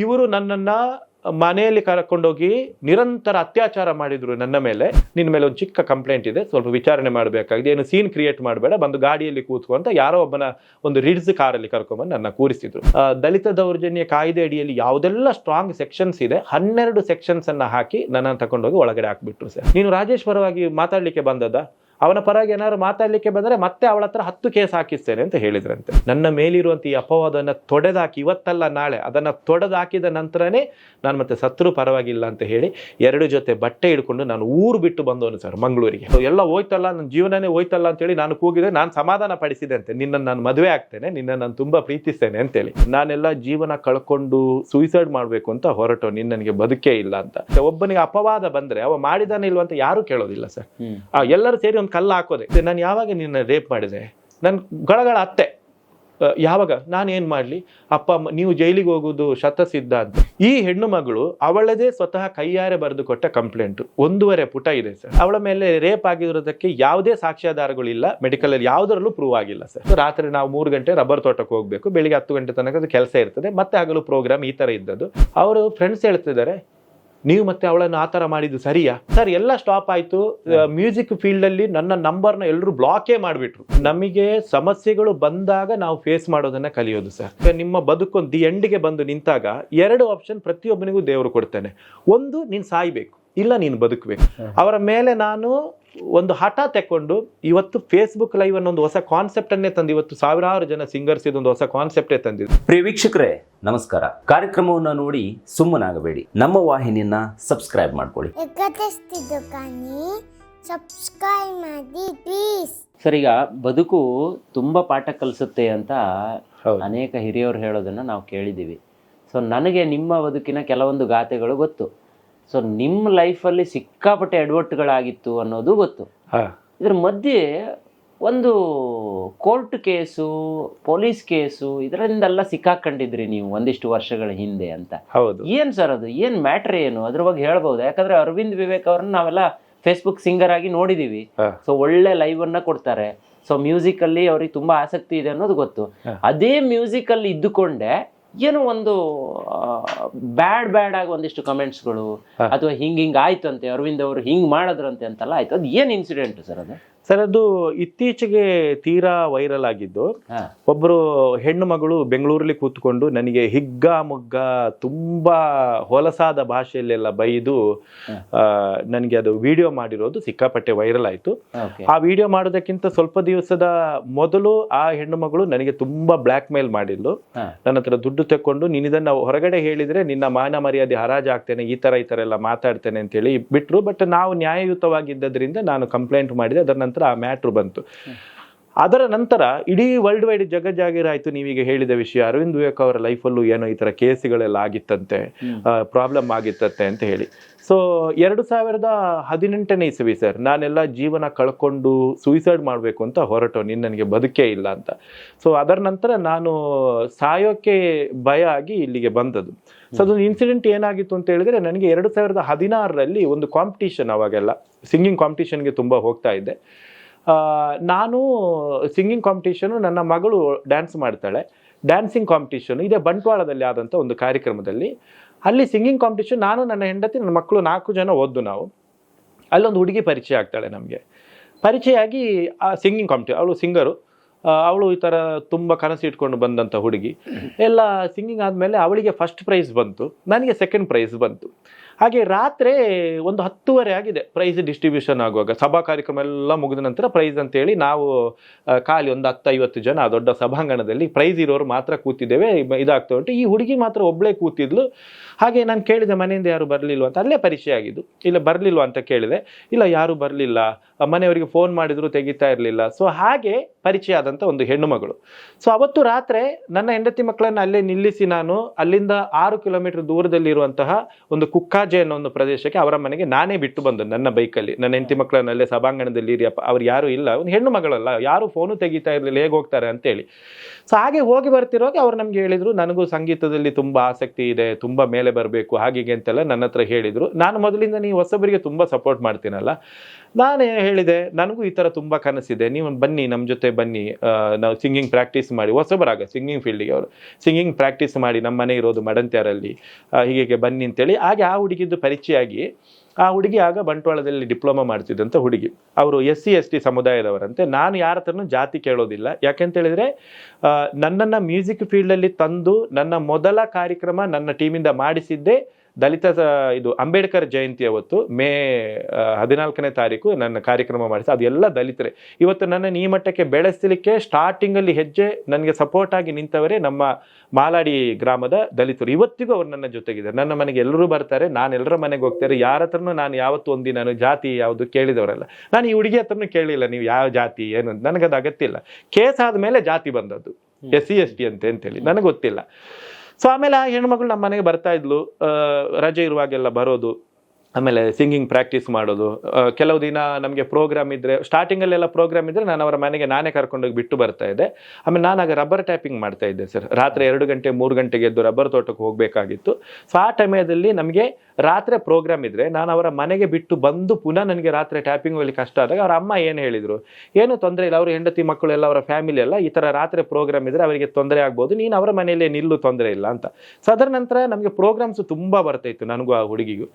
ಇವರು ನನ್ನನ್ನ ಮನೆಯಲ್ಲಿ ಕರ್ಕೊಂಡೋಗಿ ನಿರಂತರ ಅತ್ಯಾಚಾರ ಮಾಡಿದ್ರು ನನ್ನ ಮೇಲೆ. ನಿನ್ನ ಮೇಲೆ ಒಂದು ಚಿಕ್ಕ ಕಂಪ್ಲೇಂಟ್ ಇದೆ. ಸ್ವಲ್ಪ ವಿಚಾರಣೆ ಮಾಡಬೇಕಾಗಿದೆ. ಏನು ಸೀನ್ ಕ್ರಿಯೇಟ್ ಮಾಡಬೇಡ. ಬಂದು ಗಾಡಿಯಲ್ಲಿ ಕೂತ್ಕೊಂತ ಯಾರೋ ಒಬ್ಬನ ಒಂದು ರಿಡ್ಸ್ ಕಾರಲ್ಲಿ ಕರ್ಕೊಂಬಂದು ನನ್ನ ಕೂರಿಸಿದ್ರು. ದಲಿತ ದೌರ್ಜನ್ಯ ಕಾಯ್ದೆ ಅಡಿಯಲ್ಲಿ ಯಾವುದೆಲ್ಲ ಸ್ಟ್ರಾಂಗ್ ಸೆಕ್ಷನ್ಸ್ ಇದೆ, ಹನ್ನೆರಡು ಸೆಕ್ಷನ್ಸ್ ಅನ್ನ ಹಾಕಿ ನನ್ನನ್ನು ತಗೊಂಡೋಗಿ ಒಳಗಡೆ ಹಾಕ್ಬಿಟ್ರು ಸರ್. ನೀನು ರಾಜೇಶ್ವರವಾಗಿ ಮಾತಾಡ್ಲಿಕ್ಕೆ ಬಂದದ ಅವನ ಪರವಾಗಿ ಏನಾದ್ರು ಮಾತಾಡ್ಲಿಕ್ಕೆ ಬಂದರೆ ಮತ್ತೆ ಅವಳ ಹತ್ರ ಹತ್ತು ಕೇಸ್ ಹಾಕಿಸ್ತೇನೆ ಅಂತ ಹೇಳಿದ್ರಂತೆ. ನನ್ನ ಮೇಲಿರುವಂಥ ಈ ಅಪವಾದನ ತೊಡೆದಾಕಿ ಇವತ್ತಲ್ಲ ನಾಳೆ ಅದನ್ನ ತೊಡೆದಾಕಿದ ನಂತರನೇ ನಾನು ಮತ್ತೆ ಸತ್ರು ಪರವಾಗಿಲ್ಲ ಅಂತ ಹೇಳಿ ಎರಡು ಜೊತೆ ಬಟ್ಟೆ ಹಿಡ್ಕೊಂಡು ನಾನು ಊರು ಬಿಟ್ಟು ಬಂದವನು ಸರ್ ಮಂಗಳೂರಿಗೆ. ಎಲ್ಲ ಹೋಯ್ತಲ್ಲ ನನ್ನ ಜೀವನನೇ ಹೋಯ್ತಲ್ಲ ಅಂತೇಳಿ ನಾನು ಕೂಗಿದೆ ನಾನು ಸಮಾಧಾನ ಪಡಿಸಿದೆ ಅಂತೆ. ನಿನ್ನನ್ನು ನಾನು ಮದುವೆ ಆಗ್ತೇನೆ ನಿನ್ನ ನಾನು ತುಂಬಾ ಪ್ರೀತಿಸ್ತೇನೆ ಅಂತೇಳಿ ನಾನೆಲ್ಲ ಜೀವನ ಕಳ್ಕೊಂಡು ಸೂಯಿಸೈಡ್ ಮಾಡಬೇಕು ಅಂತ ಹೊರಟು ನಿನ್ನ ನನಗೆ ಬದುಕೇ ಇಲ್ಲ ಅಂತ. ಒಬ್ಬನಿಗೆ ಅಪವಾದ ಬಂದ್ರೆ ಅವ ಮಾಡಿದಾನೆ ಇಲ್ವಂತ ಅಂತ ಯಾರು ಕೇಳೋದಿಲ್ಲ ಸರ್. ಆ, ಎಲ್ಲರೂ ಸೇರಿ ಒಂದು ಕಲ್ಲು ಹಾಕೋದೆ ನಾನು ಯಾವಾಗ ನಿನ್ನ ರೇಪ್ ಮಾಡಿದೆ? ನನ್ನ ಗಳಗಳ ಅತ್ತೆ. ಯಾವಾಗ? ನಾನು ಏನು ಮಾಡಲಿ? ಅಪ್ಪ, ಅಮ್ಮ, ನೀವು ಜೈಲಿಗೆ ಹೋಗೋದು ಶತಸಿದ್ಧ ಅಂತ. ಈ ಹೆಣ್ಣು ಮಗಳು ಅವಳದೇ ಸ್ವತಃ ಕೈಯಾರೆ ಬರೆದು ಕೊಟ್ಟ ಕಂಪ್ಲೇಂಟ್ ಒಂದೂವರೆ ಪುಟ ಇದೆ ಸರ್ ಅವಳ ಮೇಲೆ ರೇಪ್ ಆಗಿರೋದಕ್ಕೆ ಯಾವುದೇ ಸಾಕ್ಷ್ಯಾಧಾರಗಳಿಲ್ಲ. ಮೆಡಿಕಲ್ ಅಲ್ಲಿ ಯಾವುದರಲ್ಲೂ ಪ್ರೂವ್ ಆಗಿಲ್ಲ ಸರ್ ರಾತ್ರಿ ನಾವು ಮೂರು ಗಂಟೆ ರಬ್ಬರ್ ತೋಟಕ್ಕೆ ಹೋಗಬೇಕು. ಬೆಳಿಗ್ಗೆ ಹತ್ತು ಗಂಟೆ ತನಕ ಅದು ಕೆಲಸ ಇರ್ತದೆ. ಮತ್ತೆ ಹಗಲು ಪ್ರೋಗ್ರಾಮ್ ಈ ತರ ಇದ್ದದ್ದು. ಅವರು ಫ್ರೆಂಡ್ಸ್ ಹೇಳ್ತಿದ್ದಾರೆ ನೀವು ಮತ್ತೆ ಅವಳನ್ನು ಆ ಥರ ಮಾಡಿದ್ದು ಸರಿಯಾ? ಸರ್ ಎಲ್ಲ ಸ್ಟಾಪ್ ಆಯಿತು. ಮ್ಯೂಸಿಕ್ ಫೀಲ್ಡ್ ಅಲ್ಲಿ ನನ್ನ ನಂಬರ್ನ ಎಲ್ಲರೂ ಬ್ಲಾಕೇ ಮಾಡಿಬಿಟ್ರು. ನಮಗೆ ಸಮಸ್ಯೆಗಳು ಬಂದಾಗ ನಾವು ಫೇಸ್ ಮಾಡೋದನ್ನ ಕಲಿಯೋದು ಸರ್ ನಿಮ್ಮ ಬದುಕೊಂದು ದಿ ಎಂಡಿಗೆ ಬಂದು ನಿಂತಾಗ ಎರಡು ಆಪ್ಷನ್ ಪ್ರತಿಯೊಬ್ಬನಿಗೂ ದೇವರು ಕೊಡ್ತಾನೆ. ಒಂದು ನೀನು ಸಾಯ್ಬೇಕು. ಇಲ್ಲ ನೀನು ಬದುಕಬೇಕು. ಅವರ ಮೇಲೆ ನಾನು ಒಂದು ಹಠ ತೆಕ್ಕೊಂಡು ಇವತ್ತು ಫೇಸ್ಬುಕ್ ಲೈವ್ ಅನ್ನೋ ಒಂದು ಹೊಸ ಕಾನ್ಸೆಪ್ಟ್ ಅನ್ನೇ ತಂದು ಇವತ್ತು ಸಾವಿರಾರು ಜನ ಸಿಂಗರ್ಸ್ ಇದೊಂದು ಹೊಸ ಕಾನ್ಸೆಪ್ಟೇ ತಂದಿದೆ ಪ್ರಿಯ ವೀಕ್ಷಕರೇ ನಮಸ್ಕಾರ. ಕಾರ್ಯಕ್ರಮವನ್ನು ನೋಡಿ ಸುಮ್ಮನಾಗಬೇಡಿ. ನಮ್ಮ ವಾಹಿನಿಯನ್ನ ಸಬ್ಸ್ಕ್ರೈಬ್ ಮಾಡ್ಕೊಳ್ಳಿ. ಸಬ್ಸ್ಕ್ರೈಬ್ ಮಾಡಿ ಪ್ಲೀಸ್ ಸರ್ ಈಗ ಬದುಕು ತುಂಬ ಪಾಠ ಕಲಿಸುತ್ತೆ ಅಂತ ಅನೇಕ ಹಿರಿಯರು ಹೇಳೋದನ್ನು ನಾವು ಕೇಳಿದ್ದೀವಿ. ಸೊ ನನಗೆ ನಿಮ್ಮ ಬದುಕಿನ ಕೆಲವೊಂದು ಗಾಥೆಗಳು ಗೊತ್ತು. ಸೊ ನಿಮ್ಮ ಲೈಫಲ್ಲಿ ಸಿಕ್ಕಾಪಟ್ಟೆ ಎಡವಟ್ಟುಗಳಾಗಿತ್ತು ಅನ್ನೋದು ಗೊತ್ತು. ಇದ್ರ ಮಧ್ಯೆ ಒಂದು ಕೋರ್ಟ್ ಕೇಸು ಪೊಲೀಸ್ ಕೇಸು ಇದರಿಂದೆಲ್ಲ ಸಿಕ್ಕಾಕೊಂಡಿದ್ರಿ ನೀವು ಒಂದಿಷ್ಟು ವರ್ಷಗಳ ಹಿಂದೆ ಅಂತ. ಹೌದು. ಏನ್ ಸರ್ ಅದು? ಏನ್ ಮ್ಯಾಟ್ರ್ ಏನು? ಅದ್ರ ಬಗ್ಗೆ ಹೇಳ್ಬೋದು? ಯಾಕಂದ್ರೆ ಅರವಿಂದ್ ವಿವೇಕ್ ಅವ್ರನ್ನ ನಾವೆಲ್ಲ ಫೇಸ್ಬುಕ್ ಸಿಂಗರ್ ಆಗಿ ನೋಡಿದೀವಿ. ಸೊ ಒಳ್ಳೆ ಲೈವ್ ಅನ್ನ ಕೊಡ್ತಾರೆ. ಸೊ ಮ್ಯೂಸಿಕ್ ಅಲ್ಲಿ ಅವ್ರಿಗೆ ತುಂಬಾ ಆಸಕ್ತಿ ಇದೆ ಅನ್ನೋದು ಗೊತ್ತು. ಅದೇ ಮ್ಯೂಸಿಕ್ ಅಲ್ಲಿ ಇದ್ದುಕೊಂಡೆ ಏನೋ ಒಂದು ಬ್ಯಾಡ್ ಬ್ಯಾಡ್ ಆಗಿ ಒಂದಿಷ್ಟು ಕಮೆಂಟ್ಸ್ಗಳು. ಅಥವಾ ಹಿಂಗೆ ಹಿಂಗೆ ಆಯ್ತಂತೆ ಅರವಿಂದ್ ಅವರು ಹಿಂಗ್ ಮಾಡಿದ್ರಂತೆ ಅಂತೆಲ್ಲ ಆಯ್ತು ಅದು ಏನು ಇನ್ಸಿಡೆಂಟ್ ಸರ್ ಅದು ಸರ್ ಅದು ಇತ್ತೀಚೆಗೆ ತೀರಾ ವೈರಲ್ ಆಗಿದ್ದು ಒಬ್ಬರು ಹೆಣ್ಣು ಮಗಳು ಬೆಂಗಳೂರಲ್ಲಿ ಕೂತ್ಕೊಂಡು ನನಗೆ ಹಿಗ್ಗ ಮುಗ್ಗ ತುಂಬಾ ಹೊಲಸಾದ ಭಾಷೆಯಲ್ಲೆಲ್ಲ ಬೈದು ನನಗೆ ಅದು ವಿಡಿಯೋ ಮಾಡಿರೋದು ಸಿಕ್ಕಾಪಟ್ಟೆ ವೈರಲ್ ಆಯಿತು. ಆ ವಿಡಿಯೋ ಮಾಡೋದಕ್ಕಿಂತ ಸ್ವಲ್ಪ ದಿವಸದ ಮೊದಲು ಆ ಹೆಣ್ಣು ಮಗಳು ನನಗೆ ತುಂಬಾ ಬ್ಲ್ಯಾಕ್ ಮೇಲ್ ಮಾಡಿದ್ಲು. ನನ್ನ ಹತ್ರ ದುಡ್ಡು ತಕ್ಕೊಂಡು ನೀನು ಇದನ್ನ ಹೊರಗಡೆ ಹೇಳಿದ್ರೆ ನಿನ್ನ ಮಾನ ಮರ್ಯಾದೆ ಹರಾಜಾಗ್ತೇನೆ ಈ ತರ ಈ ತರ ಎಲ್ಲ ಮಾತಾಡ್ತೇನೆ ಅಂತೇಳಿ ಬಿಟ್ರು. ಬಟ್ ನಾವು ನ್ಯಾಯಯುತವಾಗಿದ್ದರಿಂದ ನಾನು ಕಂಪ್ಲೇಂಟ್ ಮಾಡಿದೆ ಅದರ ನಂತರ ಆ ಮ್ಯಾಟ್ರು ಬಂತು. ಅದರ ನಂತರ ಇಡೀ ವರ್ಲ್ಡ್ ವೈಡ್ ಜಗಜ್ಜಾಗಿರಾಯಿತು ನೀವೀಗ ಹೇಳಿದ ವಿಷಯ ಅರವಿಂದ್ ವಿವೇಕ್ ಅವರ ಲೈಫಲ್ಲೂ ಏನೋ ಈ ಥರ ಕೇಸ್ಗಳೆಲ್ಲ ಆಗಿತ್ತಂತೆ ಪ್ರಾಬ್ಲಮ್ ಆಗಿತ್ತಂತೆ ಅಂತ ಹೇಳಿ. ಸೊ ಎರಡು ಸಾವಿರದ ಹದಿನೆಂಟನೇ ಇಸವಿ ಸರ್ ನಾನೆಲ್ಲ ಜೀವನ ಕಳ್ಕೊಂಡು ಸೂಯಿಸೈಡ್ ಮಾಡಬೇಕು ಅಂತ ಹೊರಟು ನೀನು ನನಗೆ ಬದುಕೇ ಇಲ್ಲ ಅಂತ. ಸೊ ಅದರ ನಂತರ ನಾನು ಸಾಯೋಕ್ಕೆ ಭಯ ಆಗಿ ಇಲ್ಲಿಗೆ ಬಂದದ್ದು. ಸೊ ಅದೊಂದು ಇನ್ಸಿಡೆಂಟ್ ಏನಾಗಿತ್ತು ಅಂತ ಹೇಳಿದ್ರೆ ನನಗೆ ಎರಡು ಸಾವಿರದ ಹದಿನಾರರಲ್ಲಿ ಒಂದು ಕಾಂಪಿಟೀಷನ್ ಅವಾಗೆಲ್ಲ ಸಿಂಗಿಂಗ್ ಕಾಂಪಿಟೀಷನ್ಗೆ ತುಂಬ ಹೋಗ್ತಾ ಇದ್ದೆ. ನಾನು ಸಿಂಗಿಂಗ್ ಕಾಂಪಿಟೇಷನು ನನ್ನ ಮಗಳು ಡ್ಯಾನ್ಸ್ ಮಾಡ್ತಾಳೆ. ಡ್ಯಾನ್ಸಿಂಗ್ ಕಾಂಪಿಟೇಷನ್ ಇದೇ ಬಂಟ್ವಾಳದಲ್ಲಿ ಆದಂಥ ಒಂದು ಕಾರ್ಯಕ್ರಮದಲ್ಲಿ. ಅಲ್ಲಿ ಸಿಂಗಿಂಗ್ ಕಾಂಪಿಟೇಷನ್ ನಾನು ನನ್ನ ಹೆಂಡತಿ ನನ್ನ ಮಕ್ಕಳು ನಾಲ್ಕು ಜನ ಓದ್ದು ನಾವು. ಅಲ್ಲೊಂದು ಹುಡುಗಿ ಪರಿಚಯ ಆಗ್ತಾಳೆ ನಮಗೆ. ಪರಿಚಯ ಆಗಿ ಆ ಸಿಂಗಿಂಗ್ ಕಾಂಪಿಟೇ ಅವಳು ಸಿಂಗರು ಅವಳು ಈ ಥರ ತುಂಬ ಕನಸು ಇಟ್ಕೊಂಡು ಬಂದಂಥ ಹುಡುಗಿ. ಎಲ್ಲ ಸಿಂಗಿಂಗ್ ಆದಮೇಲೆ ಅವಳಿಗೆ ಫಸ್ಟ್ ಪ್ರೈಸ್ ಬಂತು. ನನಗೆ ಸೆಕೆಂಡ್ ಪ್ರೈಸ್ ಬಂತು. ಹಾಗೆ ರಾತ್ರಿ ಒಂದು ಹತ್ತುವರೆ ಆಗಿದೆ ಪ್ರೈಸ್ ಡಿಸ್ಟ್ರಿಬ್ಯೂಷನ್ ಆಗುವಾಗ. ಸಭಾ ಕಾರ್ಯಕ್ರಮ ಎಲ್ಲ ಮುಗಿದ ನಂತರ ಪ್ರೈಸ್ ಅಂತೇಳಿ ನಾವು ಖಾಲಿ ಒಂದು ಹತ್ತು ಐವತ್ತು ಜನ ದೊಡ್ಡ ಸಭಾಂಗಣದಲ್ಲಿ ಪ್ರೈಸ್ ಇರೋರು ಮಾತ್ರ ಕೂತಿದ್ದೇವೆ. ಇದಾಗ್ತಾ ಉಂಟು. ಈ ಹುಡುಗಿ ಮಾತ್ರ ಒಬ್ಬಳೇ ಕೂತಿದ್ಲು. ಹಾಗೆ ನಾನು ಕೇಳಿದೆ ಮನೆಯಿಂದ ಯಾರು ಬರಲಿಲ್ವ ಅಂತ ಅಲ್ಲೇ ಪರಿಚಯ ಆಗಿದ್ದು ಇಲ್ಲ ಬರಲಿಲ್ವ ಅಂತ ಕೇಳಿದೆ. ಇಲ್ಲ ಯಾರು ಬರಲಿಲ್ಲ. ಮನೆಯವರಿಗೆ ಫೋನ್ ಮಾಡಿದ್ರು ತೆಗಿತಾ ಇರಲಿಲ್ಲ. ಸೊ ಹಾಗೆ ಪರಿಚಯ ಆದಂಥ ಒಂದು ಹೆಣ್ಣು ಮಗಳು. ಸೊ ಅವತ್ತು ರಾತ್ರಿ ನನ್ನ ಹೆಂಡತಿ ಮಕ್ಕಳನ್ನು ಅಲ್ಲೇ ನಿಲ್ಲಿಸಿ ನಾನು ಅಲ್ಲಿಂದ ಆರು ಕಿಲೋಮೀಟರ್ ದೂರದಲ್ಲಿರುವಂತಹ ಒಂದು ಕುಕ್ಕಾಜೆ ಅನ್ನೋ ಒಂದು ಪ್ರದೇಶಕ್ಕೆ ಅವರ ಮನೆಗೆ ನಾನೇ ಬಿಟ್ಟು ಬಂದು ನನ್ನ ಬೈಕಲ್ಲಿ ನನ್ನ ಹೆಂಡತಿ ಮಕ್ಕಳನ್ನಲ್ಲೇ ಸಭಾಂಗಣದಲ್ಲಿ ಇರಿಯಪ್ಪ ಅವ್ರು ಯಾರು ಇಲ್ಲ. ಒಂದು ಹೆಣ್ಣು ಮಗಳಲ್ಲ. ಯಾರು ಫೋನು ತೆಗಿತಾ ಇರಲಿಲ್ಲ. ಹೇಗೆ ಹೋಗ್ತಾರೆ ಅಂತೇಳಿ. ಸೊ ಹಾಗೆ ಹೋಗಿ ಬರ್ತಿರೋಗೆ ಅವ್ರು ನಮ್ಗೆ ಹೇಳಿದ್ರು, ನನಗೂ ಸಂಗೀತದಲ್ಲಿ ತುಂಬ ಆಸಕ್ತಿ ಇದೆ, ತುಂಬ ಮೇಲೆ ಬರಬೇಕು ಹಾಗೆ ಅಂತೆಲ್ಲ ನನ್ನ ಹತ್ರ ಹೇಳಿದ್ರು. ನಾನು ಮೊದಲಿಂದ ನೀವು ಹೊಸಬರಿಗೆ ತುಂಬ ಸಪೋರ್ಟ್ ಮಾಡ್ತೀನಲ್ಲ. ನಾನು ಹೇಳಿದೆ, ನನಗೂ ಈ ಥರ ತುಂಬ ಕನಸಿದೆ, ನೀವು ಬನ್ನಿ ನಮ್ಮ ಜೊತೆ ಬನ್ನಿ ನಾವು ಸಿಂಗಿಂಗ್ ಪ್ರಾಕ್ಟೀಸ್ ಮಾಡಿ, ಹೊಸಬರಾಗ, ಸಿಂಗಿಂಗ್ ಫೀಲ್ಡಿಗೆ ಅವರು, ಸಿಂಗಿಂಗ್ ಪ್ರಾಕ್ಟೀಸ್ ಮಾಡಿ ನಮ್ಮ ಮನೆ ಇರೋದು ಮಡಂತ್ಯಾರಲ್ಲಿ ಹೀಗೆ ಬನ್ನಿ ಅಂತೇಳಿ. ಹಾಗೆ ಆ ಹುಡುಗಿದ್ದು ಪರಿಚಯ ಆಗಿ ಆ ಹುಡುಗಿ ಆಗ ಬಂಟ್ವಾಳದಲ್ಲಿ ಡಿಪ್ಲೊಮಾ ಮಾಡ್ತಿದ್ದಂಥ ಹುಡುಗಿ. ಅವರು ಎಸ್ ಸಿ ಎಸ್ ಟಿ ಸಮುದಾಯದವರಂತೆ. ನಾನು ಯಾರ ಹತ್ರನೂ ಜಾತಿ ಕೇಳೋದಿಲ್ಲ. ಯಾಕೆಂತೇಳಿದರೆ ನನ್ನನ್ನು ಮ್ಯೂಸಿಕ್ ಫೀಲ್ಡಲ್ಲಿ ತಂದು ನನ್ನ ಮೊದಲ ಕಾರ್ಯಕ್ರಮ ನನ್ನ ಟೀಮಿಂದ ಮಾಡಿಸಿದ್ದೇ ದಲಿತ ಇದು ಅಂಬೇಡ್ಕರ್ ಜಯಂತಿ ಅವತ್ತು ಮೇ ಹದಿನಾಲ್ಕನೇ ತಾರೀಕು ನನ್ನ ಕಾರ್ಯಕ್ರಮ ಮಾಡಿಸಿ ಅದೆಲ್ಲ ದಲಿತರೇ. ಇವತ್ತು ನನ್ನ ಈ ಮಟ್ಟಕ್ಕೆ ಬೆಳೆಸಲಿಕ್ಕೆ ಸ್ಟಾರ್ಟಿಂಗಲ್ಲಿ ಹೆಜ್ಜೆ ನನಗೆ ಸಪೋರ್ಟ್ ಆಗಿ ನಿಂತವರೇ ನಮ್ಮ ಮಾಲಾಡಿ ಗ್ರಾಮದ ದಲಿತರು. ಇವತ್ತಿಗೂ ಅವ್ರು ನನ್ನ ಜೊತೆಗಿದ್ದಾರೆ. ನನ್ನ ಮನೆಗೆ ಎಲ್ಲರೂ ಬರ್ತಾರೆ. ನಾನು ಎಲ್ಲರ ಮನೆಗೆ ಹೋಗ್ತಾರೆ ಯಾರ ಹತ್ರನೂ ನಾನು ಯಾವತ್ತು ಒಂದಿ ನಾನು ಜಾತಿ ಯಾವುದು ಕೇಳಿದವರಲ್ಲ. ನಾನು ಈ ಹುಡುಗಿ ಹತ್ರನೂ ಕೇಳಿಲ್ಲ ನೀವು ಯಾವ ಜಾತಿ ಏನು ಅಂತ. ನನಗದು ಅಗತ್ಯ ಇಲ್ಲ. ಕೇಸ್ ಆದಮೇಲೆ ಜಾತಿ ಬಂದದ್ದು. ಎಸ್ ಸಿ ಎಸ್ ಟಿ ಅಂತ ಅಂತೇಳಿ ನನಗೆ ಗೊತ್ತಿಲ್ಲ. ಸೊ ಆಮೇಲೆ ಆ ಹೆಣ್ಮಗಳು ನಮ್ಮ ಮನೆಗೆ ಬರ್ತಾ ಇದ್ಲು. ರಜೆ ಇರುವಾಗೆಲ್ಲ ಬರೋದು. ಆಮೇಲೆ ಸಿಂಗಿಂಗ್ ಪ್ರಾಕ್ಟೀಸ್ ಮಾಡೋದು. ಕೆಲವು ದಿನ ನಮಗೆ ಪ್ರೋಗ್ರಾಮ್ ಇದ್ದರೆ ಸ್ಟಾರ್ಟಿಂಗಲ್ಲೆಲ್ಲ ಪ್ರೋಗ್ರಾಮ್ ಇದ್ದರೆ ನಾನು ಅವರ ಮನೆಗೆ ನಾನೇ ಕರ್ಕೊಂಡೋಗಿ ಬಿಟ್ಟು ಬರ್ತಾ ಇದ್ದೆ. ಆಮೇಲೆ ಆಗ ರಬ್ಬರ್ ಟ್ಯಾಪಿಂಗ್ ಮಾಡ್ತಾ ಇದ್ದೆ ಸರ್ ರಾತ್ರಿ ಎರಡು ಗಂಟೆ, ಮೂರು ಗಂಟೆಗೆ ಎದ್ದು ರಬ್ಬರ್ ತೋಟಕ್ಕೆ ಹೋಗಬೇಕಾಗಿತ್ತು. ಸೊ ಆ ಟೈಮದಲ್ಲಿ ನಮಗೆ ರಾತ್ರಿ ಪ್ರೋಗ್ರಾಮ್ ಇದ್ದರೆ ನಾನು ಅವರ ಮನೆಗೆ ಬಿಟ್ಟು ಬಂದು ಪುನಃ ನನಗೆ ರಾತ್ರಿ ಟ್ಯಾಪಿಂಗ್ ಹೋಗ್ಲಿಕ್ಕೆ ಕಷ್ಟ ಆದಾಗ ಅವರ ಅಮ್ಮ ಏನು ಹೇಳಿದರು? ಏನು ತೊಂದರೆ ಇಲ್ಲ, ಅವ್ರ ಹೆಂಡತಿ ಮಕ್ಕಳು ಎಲ್ಲ, ಅವರ ಫ್ಯಾಮಿಲಿ ಎಲ್ಲ ಈ ಥರ ರಾತ್ರಿ ಪ್ರೋಗ್ರಾಮ್ ಇದ್ದರೆ ಅವರಿಗೆ ತೊಂದರೆ ಆಗ್ಬೋದು, ನೀನು ಅವರ ಮನೆಯಲ್ಲೇ ನಿಲ್ಲು, ತೊಂದರೆ ಇಲ್ಲ ಅಂತ. ಸೊ ಅದರ ನಂತರ ನಮಗೆ ಪ್ರೋಗ್ರಾಮ್ಸ್ ತುಂಬ ಬರ್ತಾಯಿತ್ತು ನನಗೂ ಆ ಹುಡುಗಿಗೂ.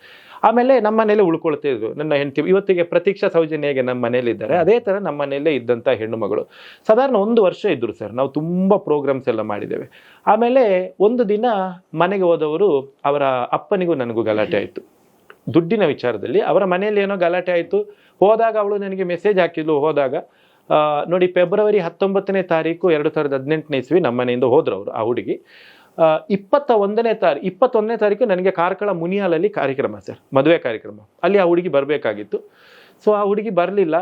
ಆಮೇಲೆ ನಮ್ಮ ಮನೇಲೆ ಉಳ್ಕೊಳ್ತಾ ಇದ್ರು. ನನ್ನ ಹೆಂಡತಿ ಇವತ್ತಿಗೆ ಪ್ರತೀಕ್ಷಾ ಸೌಜನ್ಯ ಹೇಗೆ ನಮ್ಮ ಮನೇಲಿ ಇದ್ದಾರೆ, ಅದೇ ಥರ ನಮ್ಮ ಮನೆಯಲ್ಲೇ ಇದ್ದಂಥ ಹೆಣ್ಣುಮಗಳು ಸಾಧಾರಣ ಒಂದು ವರ್ಷ ಇದ್ದರು ಸರ್, ನಾವು ತುಂಬ ಪ್ರೋಗ್ರಾಮ್ಸ್ ಎಲ್ಲ ಮಾಡಿದ್ದೇವೆ. ಆಮೇಲೆ ಒಂದು ದಿನ ಮನೆಗೆ ಹೋದವರು ಅವರ ಅಪ್ಪನಿಗೂ ನನಗೂ ಗಲಾಟೆ ಆಯಿತು. ದುಡ್ಡಿನ ವಿಚಾರದಲ್ಲಿ ಅವರ ಮನೆಯಲ್ಲಿ ಏನೋ ಗಲಾಟೆ ಆಯಿತು. ಹೋದಾಗ ಅವಳು ನನಗೆ ಮೆಸೇಜ್ ಹಾಕಿದ್ಲು. ಹೋದಾಗ ನೋಡಿ ಫೆಬ್ರವರಿ ಹತ್ತೊಂಬತ್ತನೇ ತಾರೀಕು ಎರಡು ಸಾವಿರದ ಹದಿನೆಂಟನೇ ಇಸ್ವಿ ನಮ್ಮ ಮನೆಯಿಂದ ಹೋದ್ರು ಅವರು ಆ ಹುಡುಗಿ. ಇಪ್ಪತ್ತ ಒಂದನೇ ತಾರೀಕು ಇಪ್ಪತ್ತೊಂದನೇ ತಾರೀಕು ನನಗೆ ಕಾರ್ಕಳ ಮುನಿಯಾಲಲ್ಲಿ ಕಾರ್ಯಕ್ರಮ ಸರ್, ಮದುವೆ ಕಾರ್ಯಕ್ರಮ. ಅಲ್ಲಿ ಆ ಹುಡುಗಿ ಬರಬೇಕಾಗಿತ್ತು. ಸೊ ಆ ಹುಡುಗಿ ಬರಲಿಲ್ಲ.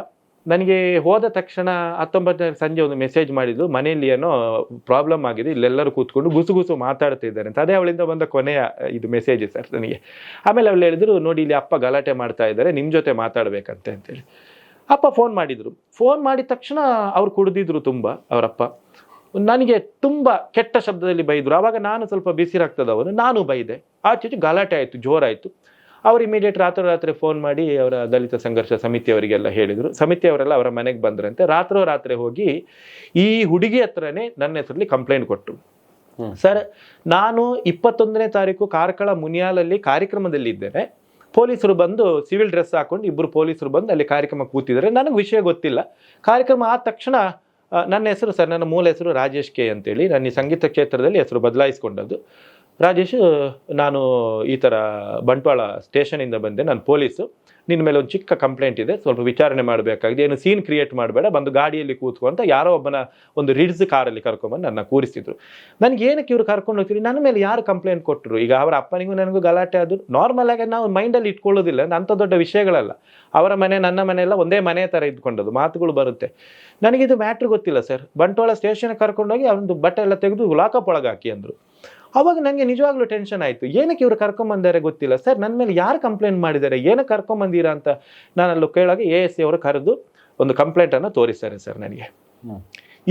ನನಗೆ ಹೋದ ತಕ್ಷಣ ಹತ್ತೊಂಬತ್ತನೇ ಸಂಜೆ ಒಂದು ಮೆಸೇಜ್ ಮಾಡಿದ್ದು ಮನೆಯಲ್ಲಿ ಏನೋ ಪ್ರಾಬ್ಲಮ್ ಆಗಿದೆ, ಇಲ್ಲೆಲ್ಲರೂ ಕೂತ್ಕೊಂಡು ಗುಸು ಗುಸು ಮಾತಾಡ್ತಿದ್ದಾರೆ ಅಂತ. ಅದೇ ಅವಳಿಂದ ಬಂದ ಕೊನೆಯ ಇದು ಮೆಸೇಜ್ ಸರ್ ನನಗೆ. ಆಮೇಲೆ ಅವಳು ಹೇಳಿದ್ರು, ನೋಡಿ ಇಲ್ಲಿ ಅಪ್ಪ ಗಲಾಟೆ ಮಾಡ್ತಾ ಇದ್ದಾರೆ ನಿಮ್ಮ ಜೊತೆ ಮಾತಾಡಬೇಕಂತೆ ಅಂತೇಳಿ. ಅಪ್ಪ ಫೋನ್ ಮಾಡಿದರು. ಫೋನ್ ಮಾಡಿದ ತಕ್ಷಣ ಅವ್ರು ಕುಡಿದಿದ್ರು ತುಂಬ, ಅವರಪ್ಪ. ನನಗೆ ತುಂಬ ಕೆಟ್ಟ ಶಬ್ದದಲ್ಲಿ ಬೈದರು. ಆವಾಗ ನಾನು ಸ್ವಲ್ಪ ಬಿಸಿರಾಗ್ತದವನು, ನಾನು ಬೈದೆ. ಆಚೆ ಗಲಾಟೆ ಆಯಿತು, ಜೋರಾಯಿತು. ಅವ್ರು ಇಮಿಡಿಯೇಟ್ ರಾತ್ರೋರಾತ್ರಿ ಫೋನ್ ಮಾಡಿ ಅವರ ದಲಿತ ಸಂಘರ್ಷ ಸಮಿತಿಯವರಿಗೆಲ್ಲ ಹೇಳಿದರು. ಸಮಿತಿಯವರೆಲ್ಲ ಅವರ ಮನೆಗೆ ಬಂದ್ರಂತೆ. ರಾತ್ರೋರಾತ್ರಿ ಹೋಗಿ ಈ ಹುಡುಗಿ ಹತ್ರನೇ ನನ್ನ ಹೆಸರಲ್ಲಿ ಕಂಪ್ಲೇಂಟ್ ಕೊಟ್ಟರು ಸರ್ ನಾನು ಇಪ್ಪತ್ತೊಂದನೇ ತಾರೀಕು ಕಾರ್ಕಳ ಮುನಿಯಾಲಲ್ಲಿ ಕಾರ್ಯಕ್ರಮದಲ್ಲಿ ಇದ್ದೇನೆ. ಪೊಲೀಸರು ಬಂದು ಸಿವಿಲ್ ಡ್ರೆಸ್ ಹಾಕೊಂಡು ಇಬ್ಬರು ಪೊಲೀಸರು ಬಂದು ಅಲ್ಲಿ ಕಾರ್ಯಕ್ರಮ ಕೂತಿದ್ದಾರೆ. ನನಗೆ ವಿಷಯ ಗೊತ್ತಿಲ್ಲ. ಕಾರ್ಯಕ್ರಮ ಆದ ತಕ್ಷಣ ನನ್ನ ಹೆಸರು ಸರ್ ನನ್ನ ಮೂಲ ಹೆಸರು ರಾಜೇಶ್ ಕೆ ಅಂತೇಳಿ ನಾನು ಈ ಸಂಗೀತ ಕ್ಷೇತ್ರದಲ್ಲಿ ಹೆಸರು ಬದಲಾಯಿಸ್ಕೊಂಡದ್ದು. ರಾಜೇಶ್, ನಾನು ಈ ಥರ ಬಂಟ್ವಾಳ ಸ್ಟೇಷನಿಂದ ಬಂದೆ. ನಾನು ಪೊಲೀಸು ನಿನ್ನ ಮೇಲೆ ಒಂದು ಚಿಕ್ಕ ಕಂಪ್ಲೇಂಟ್ ಇದೆ. ಸ್ವಲ್ಪ ವಿಚಾರಣೆ ಮಾಡಬೇಕಾಗಿದೆ. ಏನು ಸೀನ್ ಕ್ರಿಯೇಟ್ ಮಾಡಬೇಡ. ಬಂದು ಗಾಡಿಯಲ್ಲಿ ಕೂತ್ಕೊಂತ ಯಾರೋ ಒಬ್ಬನ ಒಂದು ರಿಡ್ಸ್ ಕಾರಲ್ಲಿ ಕರ್ಕೊಂಬಂದು ನನ್ನ ಕೂರಿಸಿದ್ರು ನನಗೆ ಏನಕ್ಕೆ ಇವರು ಕರ್ಕೊಂಡು ಹೋಗ್ತೀರಿ? ನನ್ನ ಮೇಲೆ ಯಾರು ಕಂಪ್ಲೇಂಟ್ ಕೊಟ್ಟರು ಈಗ ಅವರ ಅಪ್ಪನಿಗೂ ನನಗೂ ಗಲಾಟೆ ಆದರು ನಾರ್ಮಲ್ ಆಗಿ ನಾವು ಮೈಂಡಲ್ಲಿ ಇಟ್ಕೊಳ್ಳೋದಿಲ್ಲ. ಅಂಥ ದೊಡ್ಡ ವಿಷಯಗಳಲ್ಲ. ಅವರ ಮನೆ, ನನ್ನ ಮನೆ ಎಲ್ಲ ಒಂದೇ ಮನೆ ಥರ ಇದ್ಕೊಂಡದ್ದು. ಮಾತುಗಳು ಬರುತ್ತೆ. ನನಗಿದು ಮ್ಯಾಟ್ರ್ ಗೊತ್ತಿಲ್ಲ ಸರ್ ಬಂಟ್ವಾಳ ಸ್ಟೇಷನ್ಗೆ ಕರ್ಕೊಂಡೋಗಿ ಅವನದು ಬಟ್ಟೆ ಎಲ್ಲ ತೆಗೆದು ಲಾಕಪ್ ಒಳಗೆ ಹಾಕಿ ಅಂದರು. ಅವಾಗ ನನಗೆ ನಿಜವಾಗ್ಲೂ ಟೆನ್ಷನ್ ಆಯಿತು. ಏನಕ್ಕೆ ಇವರು ಕರ್ಕೊಂಬಂದಾರೆ ಗೊತ್ತಿಲ್ಲ. ಸರ್ ನನ್ನ ಮೇಲೆ ಯಾರು ಕಂಪ್ಲೇಂಟ್ ಮಾಡಿದ್ದಾರೆ ಏನಕ್ಕೆ ಕರ್ಕೊಂಬಂದಿರಾ ಅಂತ ನಾನು ಅಲ್ಲೂ ಕೇಳಾಗ ಎ ಎಸ್ ಸಿ ಅವರು ಕರೆದು ಒಂದು ಕಂಪ್ಲೇಂಟನ್ನು ತೋರಿಸ್ತಾರೆ ಸರ್ ನನಗೆ.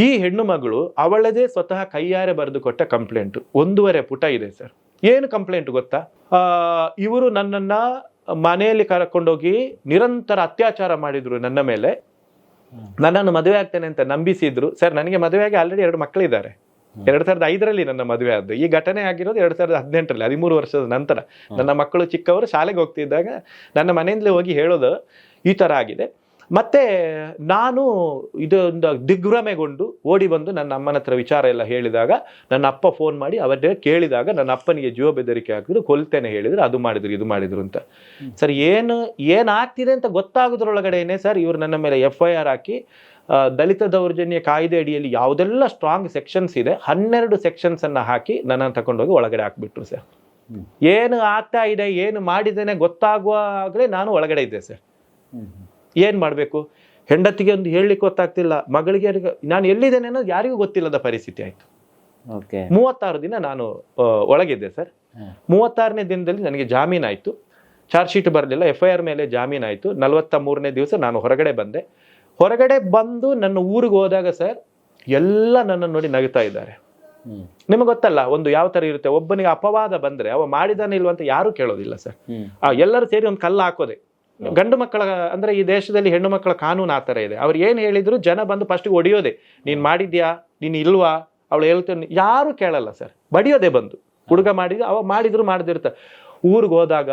ಈ ಹೆಣ್ಣು ಮಗಳು ಅವಳದೇ ಸ್ವತಃ ಕೈಯಾರೆ ಬರೆದು ಕೊಟ್ಟ ಕಂಪ್ಲೇಂಟು ಒಂದೂವರೆ ಪುಟ ಇದೆ ಸರ್. ಏನು ಕಂಪ್ಲೇಂಟ್ ಗೊತ್ತಾ? ಇವರು ನನ್ನನ್ನು ಮನೆಯಲ್ಲಿ ಕರ್ಕೊಂಡೋಗಿ ನಿರಂತರ ಅತ್ಯಾಚಾರ ಮಾಡಿದ್ರು ನನ್ನ ಮೇಲೆ. ನನ್ನನ್ನು ಮದುವೆ ಆಗ್ತೇನೆ ಅಂತ ನಂಬಿಸಿದ್ರು. ಸರ್ ನನಗೆ ಮದುವೆಯಾಗಿ ಆಲ್ರೆಡಿ ಎರಡು ಮಕ್ಕಳಿದ್ದಾರೆ ಎರಡು ಸಾವಿರದ ಐದರಲ್ಲಿ ನನ್ನ ಮದುವೆ ಆದ್ದು. ಈ ಘಟನೆ ಆಗಿರೋದು ಎರಡು ಸಾವಿರದ ಹದಿನೆಂಟರಲ್ಲಿ ಹದಿಮೂರು ವರ್ಷದ ನಂತರ. ನನ್ನ ಮಕ್ಕಳು ಚಿಕ್ಕವರು ಶಾಲೆಗೆ ಹೋಗ್ತಿದ್ದಾಗ ನನ್ನ ಮನೆಯಿಂದಲೇ ಹೋಗಿ ಹೇಳೋದು ಈ ಥರ ಆಗಿದೆ. ಮತ್ತೆ ನಾನು ಇದೊಂದು ದಿಗ್ಭ್ರಮೆಗೊಂಡು ಓಡಿ ಬಂದು ನನ್ನ ಅಮ್ಮನ ಹತ್ರ ವಿಚಾರ ಎಲ್ಲ ಹೇಳಿದಾಗ ನನ್ನ ಅಪ್ಪ ಫೋನ್ ಮಾಡಿ ಅವರೇ ಕೇಳಿದಾಗ ನನ್ನ ಅಪ್ಪನಿಗೆ ಜೀವ ಬೆದರಿಕೆ ಹಾಕಿದ್ರು ಕೊಲ್ತೇನೆ ಹೇಳಿದ್ರು ಅದು ಮಾಡಿದ್ರು ಇದು ಮಾಡಿದ್ರು ಅಂತ. ಸರ್ ಏನು ಏನಾಗ್ತಿದೆ ಅಂತ ಗೊತ್ತಾಗೋದ್ರೊಳಗಡೆನೆ ಸರ್ ಇವರು ನನ್ನ ಮೇಲೆ ಎಫ್ ಐ ಆರ್ ಹಾಕಿ ದಲಿತ ದೌರ್ಜನ್ಯ ಕಾಯ್ದೆ ಅಡಿಯಲ್ಲಿ ಯಾವುದೆಲ್ಲ ಸ್ಟ್ರಾಂಗ್ ಸೆಕ್ಷನ್ಸ್ ಇದೆ ಹನ್ನೆರಡು ಸೆಕ್ಷನ್ಸ್ ಅನ್ನ ಹಾಕಿ ನನ್ನನ್ನು ತಗೊಂಡೋಗಿ ಒಳಗಡೆ ಹಾಕ್ಬಿಟ್ರು ಸರ್. ಏನು ಆಗ್ತಾ ಇದೆ ಏನು ಮಾಡಿದ್ದೇನೆ ಗೊತ್ತಾಗುವಾಗಲೇ ನಾನು ಒಳಗಡೆ ಇದ್ದೆ ಸರ್. ಏನು ಮಾಡಬೇಕು? ಹೆಂಡತಿಗೆ ಒಂದು ಹೇಳಲಿಕ್ಕೆ ಗೊತ್ತಾಗ್ತಿಲ್ಲ. ಮಗಳಿಗೆ ನಾನು ಎಲ್ಲಿದ್ದೇನೆ ಅನ್ನೋದು ಯಾರಿಗೂ ಗೊತ್ತಿಲ್ಲದ ಪರಿಸ್ಥಿತಿ ಆಯಿತು. ಓಕೆ. ಮೂವತ್ತಾರು ದಿನ ನಾನು ಒಳಗಿದ್ದೆ ಸರ್. ಮೂವತ್ತಾರನೇ ದಿನದಲ್ಲಿ ನನಗೆ ಜಾಮೀನಾಯಿತು. ಚಾರ್ಜ್ ಶೀಟ್ ಬರಲಿಲ್ಲ ಎಫ್ ಐ ಆರ್ ಮೇಲೆ ಜಾಮೀನಾಯಿತು. ನಲವತ್ತ ಮೂರನೇ ದಿವಸ ನಾನು ಹೊರಗಡೆ ಬಂದೆ. ಹೊರಗಡೆ ಬಂದು ನನ್ನ ಊರಿಗೆ ಹೋದಾಗ ಸರ್ ಎಲ್ಲ ನನ್ನನ್ನು ನೋಡಿ ನಗುತ್ತಾ ಇದ್ದಾರೆ. ನಿಮಗೆ ಗೊತ್ತಲ್ಲ ಒಂದು ಯಾವ ತರ ಇರುತ್ತೆ? ಒಬ್ಬನಿಗೆ ಅಪವಾದ ಬಂದ್ರೆ ಅವ ಮಾಡಿದಾನೆ ಇಲ್ವಂತ ಯಾರು ಕೇಳೋದಿಲ್ಲ ಸರ್. ಆ, ಎಲ್ಲರೂ ಸೇರಿ ಒಂದು ಕಲ್ಲು ಹಾಕೋದೆ. ಗಂಡು ಮಕ್ಕಳ ಅಂದ್ರೆ ಈ ದೇಶದಲ್ಲಿ ಹೆಣ್ಣು ಮಕ್ಕಳ ಕಾನೂನು ಆ ಥರ ಇದೆ. ಅವ್ರು ಏನು ಹೇಳಿದ್ರು ಜನ ಬಂದು ಫಸ್ಟ್ ಹೊಡಿಯೋದೆ ನೀನು ಮಾಡಿದ್ಯಾ? ನೀನು ಇಲ್ವಾ? ಅವಳು ಹೇಳ್ತೇನೆ. ಯಾರು ಕೇಳಲ್ಲ ಸರ್. ಬಡಿಯೋದೆ ಬಂದು. ಹುಡುಗ ಮಾಡಿದ್ರು ಅವ ಮಾಡಿದ್ರು ಮಾಡದಿರ್ತಾರೆ. ಊರಿಗೆ ಹೋದಾಗ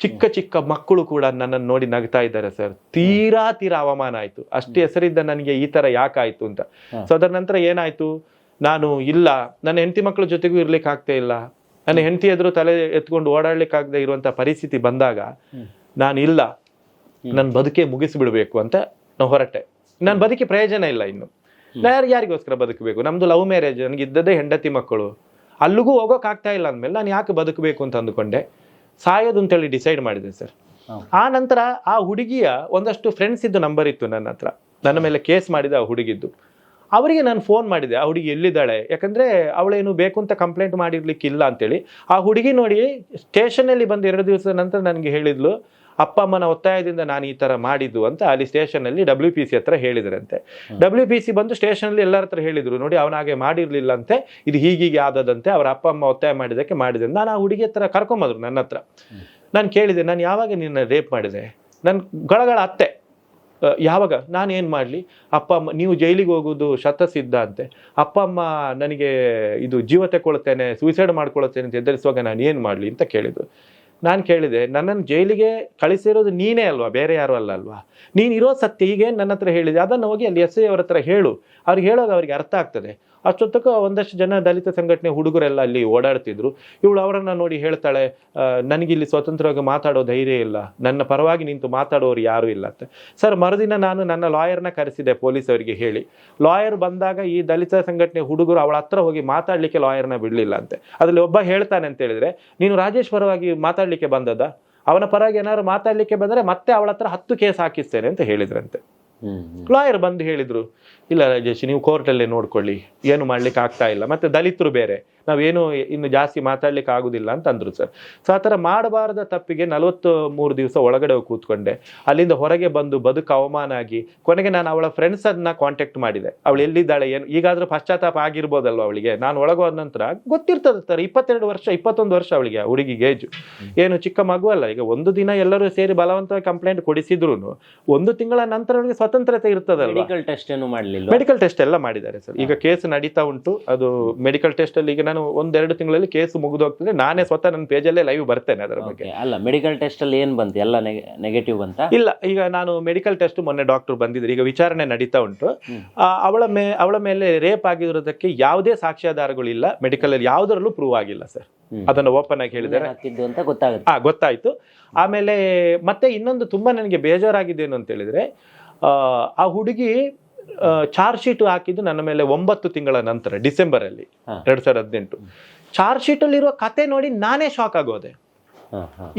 ಚಿಕ್ಕ ಚಿಕ್ಕ ಮಕ್ಕಳು ಕೂಡ ನನ್ನನ್ನು ನೋಡಿ ನಗ್ತಾ ಇದ್ದಾರೆ ಸರ್. ತೀರಾ ತೀರಾ ಅವಮಾನ ಆಯ್ತು. ಅಷ್ಟು ಹೆಸರಿದ್ದ ನನಗೆ ಈ ತರ ಯಾಕಾಯ್ತು ಅಂತ. ಸೊ ಅದರ ನಂತರ ಏನಾಯ್ತು? ನಾನು ಇಲ್ಲ ನನ್ನ ಹೆಂಡತಿ ಮಕ್ಕಳ ಜೊತೆಗೂ ಇರ್ಲಿಕ್ಕೆ ಆಗ್ತಾ ಇಲ್ಲ. ನನ್ನ ಹೆಂಡತಿ ಎದುರು ತಲೆ ಎತ್ಕೊಂಡು ಓಡಾಡ್ಲಿಕ್ಕಾಗದೆ ಇರುವಂತ ಪರಿಸ್ಥಿತಿ ಬಂದಾಗ ನಾನು ಇಲ್ಲ ನನ್ನ ಬದುಕೆ ಮುಗಿಸ್ಬಿಡ್ಬೇಕು ಅಂತ ನಾನು ಹೊರಟೆ. ನನ್ನ ಬದುಕಿ ಪ್ರಯೋಜನ ಇಲ್ಲ ಇನ್ನು. ನಾ ಯಾರು ಯಾರಿಗೋಸ್ಕರ ಬದುಕಬೇಕು? ನಮ್ದು ಲವ್ ಮ್ಯಾರೇಜ್ ನನಗೆ ಇದ್ದದ್ದೇ ಹೆಂಡತಿ ಮಕ್ಕಳು. ಅಲ್ಲಿಗೂ ಹೋಗೋಕ್ಕಾಗ್ತಾ ಇಲ್ಲ ಅಂದಮೇಲೆ ನಾನು ಯಾಕೆ ಬದುಕಬೇಕು ಅಂತ ಅಂದ್ಕೊಂಡೆ. ಸಾಯೋದು ಅಂತೇಳಿ ಡಿಸೈಡ್ ಮಾಡಿದೆ ಸರ್ ಆ ನಂತರ ಆ ಹುಡುಗಿಯ ಒಂದಷ್ಟು ಫ್ರೆಂಡ್ಸ್ ಇದ್ದು ನಂಬರ್ ಇತ್ತು ನನ್ನ ಹತ್ರ. ನನ್ನ ಮೇಲೆ ಕೇಸ್ ಮಾಡಿದ ಆ ಹುಡುಗಿದ್ದು. ಅವರಿಗೆ ನಾನು ಫೋನ್ ಮಾಡಿದೆ ಆ ಹುಡುಗಿ ಎಲ್ಲಿದ್ದಾಳೆ? ಯಾಕಂದ್ರೆ ಅವಳೇನು ಬೇಕು ಅಂತ ಕಂಪ್ಲೇಂಟ್ ಮಾಡಿರ್ಲಿಕ್ಕಿಲ್ಲ ಅಂತೇಳಿ. ಆ ಹುಡುಗಿ ನೋಡಿ ಸ್ಟೇಷನಲ್ಲಿ ಬಂದು ಎರಡು ದಿವಸದ ನಂತರ ನನಗೆ ಹೇಳಿದ್ಲು ಅಪ್ಪ ಅಮ್ಮನ ಒತ್ತಾಯದಿಂದ ನಾನು ಈ ತರ ಮಾಡಿದ್ದು ಅಂತ ಅಲ್ಲಿ ಸ್ಟೇಷನಲ್ಲಿ ಡಬ್ಲ್ಯೂ ಪಿ ಸಿ ಹತ್ರ ಹೇಳಿದ್ರಂತೆ. ಡಬ್ಲ್ಯೂ ಪಿ ಸಿ ಬಂದು ಸ್ಟೇಷನಲ್ಲಿ ಎಲ್ಲರ ಹತ್ರ ಹೇಳಿದ್ರು ನೋಡಿ ಅವನ ಹಾಗೆ ಮಾಡಿರ್ಲಿಲ್ಲ ಅಂತೆ ಇದು ಹೀಗೀಗೆ ಆದದಂತೆ ಅವರ ಅಪ್ಪ ಅಮ್ಮ ಒತ್ತಾಯ ಮಾಡಿದ್ದಕ್ಕೆ ಮಾಡಿದೆ ನಾನು ಆ ಹುಡುಗಿ ಹತ್ರ ಕರ್ಕೊಂಬಂದ್ರು ನನ್ನ ಹತ್ರ. ನಾನು ಕೇಳಿದೆ ನಾನು ಯಾವಾಗ ನಿನ್ನ ರೇಪ್ ಮಾಡಿದೆ? ನನ್ನ ಗಳಗಳ ಅತ್ತೆ. ಯಾವಾಗ? ನಾನು ಏನು ಮಾಡಲಿ? ಅಪ್ಪ ಅಮ್ಮ ನೀವು ಜೈಲಿಗೆ ಹೋಗೋದು ಶತಸಿದ್ಧ ಅಂತೆ. ಅಪ್ಪ ಅಮ್ಮ ನನಗೆ ಇದು ಜೀವ ತಗೊಳ್ತೇನೆ ಸೂಸೈಡ್ ಮಾಡ್ಕೊಳ್ತೇನೆ ಅಂತ ಎದುರಿಸುವಾಗ ನಾನು ಏನು ಮಾಡಲಿ ಅಂತ ಕೇಳಿದ್ರು. ನಾನು ಕೇಳಿದೆ, ನನ್ನನ್ನು ಜೈಲಿಗೆ ಕಳಿಸಿರೋದು ನೀನೇ ಅಲ್ವಾ? ಬೇರೆ ಯಾರು ಅಲ್ಲ ಅಲ್ವಾ? ನೀನು ಇರೋ ಸತ್ಯ ಹೀಗೆ ನನ್ನ ಹತ್ರ ಹೇಳಿದೆ. ಅದನ್ನು ಹೋಗಿ ಅಲ್ಲಿ ಎಸ್ ಐ ಅವ್ರ ಹತ್ರ ಹೇಳು. ಅವ್ರಿಗೆ ಹೇಳೋದು ಅವ್ರಿಗೆ ಅರ್ಥ ಆಗ್ತದೆ. ಅಷ್ಟೊತ್ತಕ್ಕೂ ಒಂದಷ್ಟು ಜನ ದಲಿತ ಸಂಘಟನೆ ಹುಡುಗರೆಲ್ಲ ಅಲ್ಲಿ ಓಡಾಡ್ತಿದ್ರು. ಇವಳು ಅವರನ್ನು ನೋಡಿ ಹೇಳ್ತಾಳೆ ನನಗಿಲ್ಲಿ ಸ್ವತಂತ್ರವಾಗಿ ಮಾತಾಡೋ ಧೈರ್ಯ ಇಲ್ಲ. ನನ್ನ ಪರವಾಗಿ ನಿಂತು ಮಾತಾಡೋರು ಯಾರೂ ಇಲ್ಲ ಅಂತ. ಸರ್, ಮರುದಿನ ನಾನು ನನ್ನ ಲಾಯರ್ನ ಕರೆಸಿದೆ ಪೊಲೀಸ್ ಅವರಿಗೆ ಹೇಳಿ. ಲಾಯರ್ ಬಂದಾಗ ಈ ದಲಿತ ಸಂಘಟನೆ ಹುಡುಗರು ಅವಳ ಹತ್ರ ಹೋಗಿ ಮಾತಾಡ್ಲಿಕ್ಕೆ ಲಾಯರ್ನ ಬಿಡಲಿಲ್ಲ ಅಂತೆ. ಅದರಲ್ಲಿ ಒಬ್ಬ ಹೇಳ್ತಾನೆ ಅಂತ ಹೇಳಿದ್ರೆ, ನೀನು ರಾಜೇಶ್ ಪರವಾಗಿ ಮಾತಾಡ್ಲಿಕ್ಕೆ ಬಂದದ ಅವನ ಪರವಾಗಿ ಏನಾದ್ರು ಮಾತಾಡಲಿಕ್ಕೆ ಬಂದರೆ ಮತ್ತೆ ಅವಳ ಹತ್ರ ಹತ್ತು ಕೇಸ್ ಹಾಕಿಸ್ತೇನೆ ಅಂತ ಹೇಳಿದ್ರಂತೆ. ಲಾಯರ್ ಬಂದು ಹೇಳಿದ್ರು, ಇಲ್ಲ ರಾಜೇಶ್, ನೀವು ಕೋರ್ಟಲ್ಲೇ ನೋಡ್ಕೊಳ್ಳಿ, ಏನು ಮಾಡ್ಲಿಕ್ಕೆ ಆಗ್ತಾ ಇಲ್ಲ. ಮತ್ತೆ ದಲಿತರು ಬೇರೆ ನಾವೇನು ಇನ್ನು ಜಾಸ್ತಿ ಮಾತಾಡ್ಲಿಕ್ಕೆ ಆಗುದಿಲ್ಲ ಅಂತ ಅಂದ್ರು ಸರ್ ಸೊ ಆ ಥರ ಮಾಡಬಾರದ ತಪ್ಪಿಗೆ ನಲವತ್ತು ಮೂರು ದಿವಸ ಒಳಗಡೆ ಕೂತ್ಕೊಂಡೆ. ಅಲ್ಲಿಂದ ಹೊರಗೆ ಬಂದು ಬದುಕು ಅವಮಾನ ಆಗಿ ಕೊನೆಗೆ ನಾನು ಅವಳ ಫ್ರೆಂಡ್ಸ್ ಅದನ್ನ ಕಾಂಟ್ಯಾಕ್ಟ್ ಮಾಡಿದೆ. ಅವಳು ಎಲ್ಲಿದ್ದಾಳೆ ಏನು ಈಗಾದ್ರೂ ಪಶ್ಚಾತ್ತಾಪ ಆಗಿರ್ಬೋದಲ್ವ ಅವಳಿಗೆ? ನಾನು ಒಳಗೋದ ನಂತರ ಗೊತ್ತಿರ್ತದೆ ಸರ್ ಇಪ್ಪತ್ತೆರಡು ವರ್ಷ ಇಪ್ಪತ್ತೊಂದು ವರ್ಷ ಅವಳಿಗೆ ಹುಡುಗಿ ಹುಡುಗಿಗೆ ಏಜು ಏನು ಚಿಕ್ಕ ಮಗು ಅಲ್ಲ ಈಗ ಒಂದು ದಿನ ಎಲ್ಲರೂ ಸೇರಿ ಬಲವಂತವಾಗಿ ಕಂಪ್ಲೇಂಟ್ ಕೊಡಿಸಿದ್ರು ಒಂದು ತಿಂಗಳ ನಂತರ ಅವಳಿಗೆ ಸ್ವತಂತ್ರತೆ ಇರ್ತದಲ್ಲ ಮೆಡಿಕಲ್ ಟೆಸ್ಟ್ ಏನು ಮಾಡ್ಲಿಲ್ಲ ಮೆಡಿಕಲ್ ಟೆಸ್ಟ್ ಎಲ್ಲ ಮಾಡಿದ್ದಾರೆ ಸರ್ ಈಗ ಕೇಸ್ ನಡೀತಾ ಉಂಟು. ಅದು ಮೆಡಿಕಲ್ ಟೆಸ್ಟ್ ಅಲ್ಲಿ ಈಗ ನಾನು ಒಂದೆರಡು ತಿಂಗಳಲ್ಲಿ ಕೇಸ್ ಮುಗಿದು ಹೋಗ್ತದೆ ನಾನೇ ಸ್ವತಃ ನನ್ನ ಪೇಜಲ್ಲೇ ಲೈವ್ ಬರ್ತೇನೆ ಅದರ ಬಗ್ಗೆ. ಅಲ್ಲ ಮೆಡಿಕಲ್ ಟೆಸ್ಟ್ ಅಲ್ಲಿ ಏನ್ ಬಂತು? ಎಲ್ಲ ನೆಗೆಟಿವ್ ಅಂತ ಇಲ್ಲ ಈಗ ನಾನು ಮೆಡಿಕಲ್ ಟೆಸ್ಟ್ ಮೊನ್ನೆ ಡಾಕ್ಟರ್ ಬಂದಿದ್ರು ಈಗ ವಿಚಾರಣೆ ನಡೀತಾ ಉಂಟು. ಅವಳ ಮೇ ಅವಳ ಮೇಲೆ ರೇಪ್ ಆಗಿರೋದಕ್ಕೆ ಯಾವುದೇ ಸಾಕ್ಷ್ಯಾಧಾರಗಳಿಲ್ಲ ಮೆಡಿಕಲ್ ಅಲ್ಲಿ ಯಾವುದರಲ್ಲೂ ಪ್ರೂವ್ ಆಗಿಲ್ಲ ಸರ್. ಅದನ್ನು ಓಪನ್ ಆಗಿ ಹೇಳಿದ್ದಾರೆ. ಅಂತ ಗೊತ್ತಾಗುತ್ತೆ. ಆ ಗೊತ್ತಾಯ್ತು. ಆಮೇಲೆ ಮತ್ತೆ ಇನ್ನೊಂದು ತುಂಬಾ ನನಗೆ ಬೇಜಾರಾಗಿದ್ದೇನು ಅಂತ ಹೇಳಿದ್ರೆ ಆ ಹುಡುಗಿ ಚಾರ್ಜ್ ಶೀಟ್ ಹಾಕಿದ್ದು ನನ್ನ ಮೇಲೆ ಒಂಬತ್ತು ತಿಂಗಳ ನಂತರ ಡಿಸೆಂಬರ್ ಅಲ್ಲಿ. ಎರಡ್ ಸಾವಿರದ ಹದಿನೆಂಟು. ಚಾರ್ಜ್ ಶೀಟ್ ಅಲ್ಲಿರುವ ಕತೆ ನೋಡಿ ನಾನೇ ಶಾಕ್ ಆಗೋದೆ.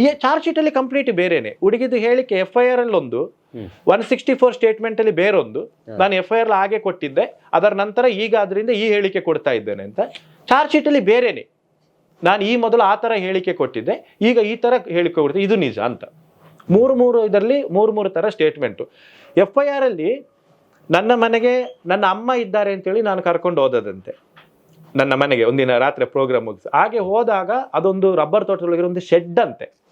ಈ ಚಾರ್ಜ್ ಶೀಟ್ ಅಲ್ಲಿ ಕಂಪ್ಲೀಟ್ ಬೇರೆನೆ. ಹುಡುಗಿದು ಹೇಳಿಕೆ ಎಫ್ ಐ ಆರ್ ಅಲ್ಲಿ ಒಂದು. ಒನ್ ಸಿಕ್ಸ್ಟಿ ಫೋರ್ ಸ್ಟೇಟ್ಮೆಂಟ್ ಅಲ್ಲಿ ಬೇರೊಂದು. ನಾನು ಎಫ್ ಐ ಆರ್ ಹಾಗೆ ಕೊಟ್ಟಿದ್ದೆ. ಅದರ ನಂತರ ಈಗ ಅದರಿಂದ ಈ ಹೇಳಿಕೆ ಕೊಡ್ತಾ ಇದ್ದೇನೆ ಅಂತ. ಚಾರ್ಜ್ ಶೀಟ್ ಅಲ್ಲಿ ಬೇರೆನೆ. ನಾನು ಈ ಮೊದಲು ಆ ತರ ಹೇಳಿಕೆ ಕೊಟ್ಟಿದ್ದೆ. ಈಗ ಈ ತರ ಹೇಳಿಕೆ ಕೊಡ್ತೀನಿ ಇದು ನಿಜ ಅಂತ. ಮೂರು ಮೂರು ಇದರಲ್ಲಿ ಮೂರು ಮೂರು ತರ ಸ್ಟೇಟ್ಮೆಂಟು ಎಫ್ ಐ ಆರ್ ಅಲ್ಲಿ ನನ್ನ ಮನೆಗೆ ನನ್ನ ಅಮ್ಮ ಇದ್ದಾರೆ ಅಂತೇಳಿ ನಾನು ಕರ್ಕೊಂಡು ಹೋದದಂತೆ. ನನ್ನ ಮನೆಗೆ ಒಂದಿನ ರಾತ್ರಿ ಪ್ರೋಗ್ರಾಮ್ ಮುಗಿಸಿ. ಹಾಗೆ ಹೋದಾಗ ಅದೊಂದು ರಬ್ಬರ್ ತೋಟದೊಳಗಿರೋ ಒಂದು ಶೆಡ್ ಅಂತೆ.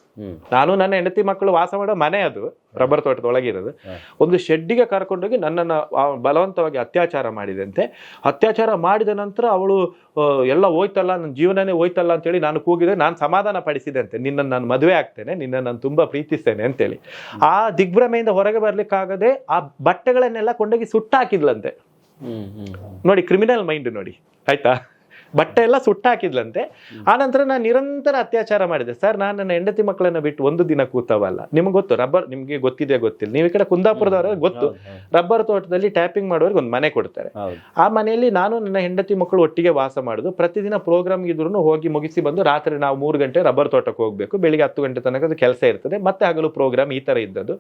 ನಾನು ನನ್ನ ಹೆಂಡತಿ ಮಕ್ಕಳು ವಾಸ ಮಾಡೋ ಮನೆ ಅದು ರಬ್ಬರ್ ತೋಟದ ಒಳಗಿರೋದು. ಒಂದು ಶೆಡ್ಡಿಗೆ ಕರ್ಕೊಂಡೋಗಿ ನನ್ನನ್ನು ಬಲವಂತವಾಗಿ ಅತ್ಯಾಚಾರ ಮಾಡಿದಂತೆ. ಅತ್ಯಾಚಾರ ಮಾಡಿದ ನಂತರ ಅವಳು ಎಲ್ಲ ಹೋಯ್ತಲ್ಲ ನನ್ನ ಜೀವನನೇ ಹೋಯ್ತಲ್ಲ ಅಂತೇಳಿ ನಾನು ಕೂಗಿದೆ ನಾನು ಸಮಾಧಾನ ಪಡಿಸಿದಂತೆ. ನಿನ್ನನ್ನು ನಾನು ಮದುವೆ ಆಗ್ತೇನೆ ನಿನ್ನ ನಾನು ತುಂಬಾ ಪ್ರೀತಿಸ್ತೇನೆ ಅಂತೇಳಿ. ಆ ದಿಗ್ಭ್ರಮೆಯಿಂದ ಹೊರಗೆ ಬರ್ಲಿಕ್ಕಾಗದೆ ಆ ಬಟ್ಟೆಗಳನ್ನೆಲ್ಲ ಕೊಂಡೋಗಿ ಸುಟ್ಟಾಕಿದ್ಲಂತೆ. ನೋಡಿ ಕ್ರಿಮಿನಲ್ ಮೈಂಡ್ ನೋಡಿ. ಆಯ್ತಾ? ಬಟ್ಟೆ ಎಲ್ಲ ಸುಟ್ಟಾಕಿದ್ಲಂತೆ. ನಂತರ ನಾನು ನಿರಂತರ ಅತ್ಯಾಚಾರ ಮಾಡಿದೆ. ಸರ್ ನಾನು ನನ್ನ ಹೆಂಡತಿ ಮಕ್ಕಳನ್ನ ಬಿಟ್ಟು ಒಂದು ದಿನ ಕೂತವಲ್ಲ. ನಿಮ್ಗೆ ಗೊತ್ತು ರಬ್ಬರ್ ನಿಮ್ಗೆ ಗೊತ್ತಿದೆ ಗೊತ್ತಿಲ್ಲ. ನೀವು ಈ ಕಡೆ ಕುಂದಾಪುರದವರ ಗೊತ್ತು. ರಬ್ಬರ್ ತೋಟದಲ್ಲಿ ಟ್ಯಾಪಿಂಗ್ ಮಾಡೋರಿಗೆ ಒಂದು ಮನೆ ಕೊಡ್ತಾರೆ. ಆ ಮನೆಯಲ್ಲಿ ನಾನು ನನ್ನ ಹೆಂಡತಿ ಮಕ್ಕಳು ಒಟ್ಟಿಗೆ ವಾಸ ಮಾಡುದು. ಪ್ರತಿದಿನ ಪ್ರೋಗ್ರಾಮ್ ಇದ್ರು ಹೋಗಿ ಮುಗಿಸಿ ಬಂದು ರಾತ್ರಿ ನಾವು ಮೂರು ಗಂಟೆ ರಬ್ಬರ್ ತೋಟಕ್ಕೆ ಹೋಗ್ಬೇಕು. ಬೆಳಿಗ್ಗೆ ಹತ್ತು ಗಂಟೆ ತನಕ ಅದು ಕೆಲಸ ಇರ್ತದೆ. ಮತ್ತೆ ಹಗಲು ಪ್ರೋಗ್ರಾಮ್ ಈ ತರ ಇದ್ದದ್ದು.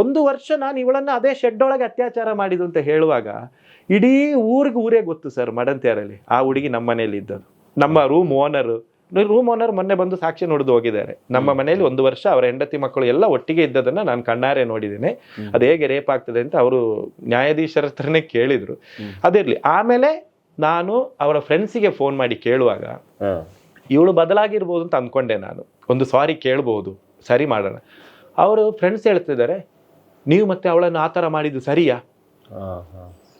ಒಂದು ವರ್ಷ ನಾನು ಇವಳನ್ನ ಅದೇ ಶೆಡ್ ಒಳಗೆ ಅತ್ಯಾಚಾರ ಮಾಡಿದ್ದು ಅಂತ ಹೇಳುವಾಗ ಇಡೀ ಊರಿಗೆ ಊರೇ ಗೊತ್ತು ಸರ್ ಮಡಂತ್ಯಾರಲ್ಲಿ ಆ ಹುಡುಗಿ ನಮ್ಮ ಮನೆಯಲ್ಲಿ ಇದ್ದದ್ದು. ನಮ್ಮ ರೂಮ್ ಓನರ್ ರೂಮ್ ಓನರ್ ಮೊನ್ನೆ ಬಂದು ಸಾಕ್ಷಿ ನೋಡಿದು ಹೋಗಿದ್ದಾರೆ. ನಮ್ಮ ಮನೆಯಲ್ಲಿ ಒಂದು ವರ್ಷ ಅವರ ಹೆಂಡತಿ ಮಕ್ಕಳು ಎಲ್ಲ ಒಟ್ಟಿಗೆ ಇದ್ದದನ್ನ ನಾನು ಕಣ್ಣಾರೆ ನೋಡಿದ್ದೀನಿ. ಅದು ಹೇಗೆ ರೇಪ್ ಆಗ್ತದೆ ಅಂತ ಅವರು ನ್ಯಾಯಾಧೀಶರ ಹತ್ರನೇ ಕೇಳಿದ್ರು. ಅದಿರ್ಲಿ ಆಮೇಲೆ ನಾನು ಅವರ ಫ್ರೆಂಡ್ಸಿಗೆ ಫೋನ್ ಮಾಡಿ ಕೇಳುವಾಗ. ಇವಳು ಬದಲಾಗಿರ್ಬೋದು ಅಂತ ಅಂದ್ಕೊಂಡೆ ನಾನು. ಒಂದು ಸಾರಿ ಕೇಳ್ಬೋದು. ಸರಿ ಮಾಡೋಣ. ಅವರು ಫ್ರೆಂಡ್ಸ್ ಹೇಳ್ತಿದ್ದಾರೆ ನೀವು ಮತ್ತೆ ಅವಳನ್ನು ಆ ಥರ ಮಾಡಿದ್ದು ಸರಿಯಾ.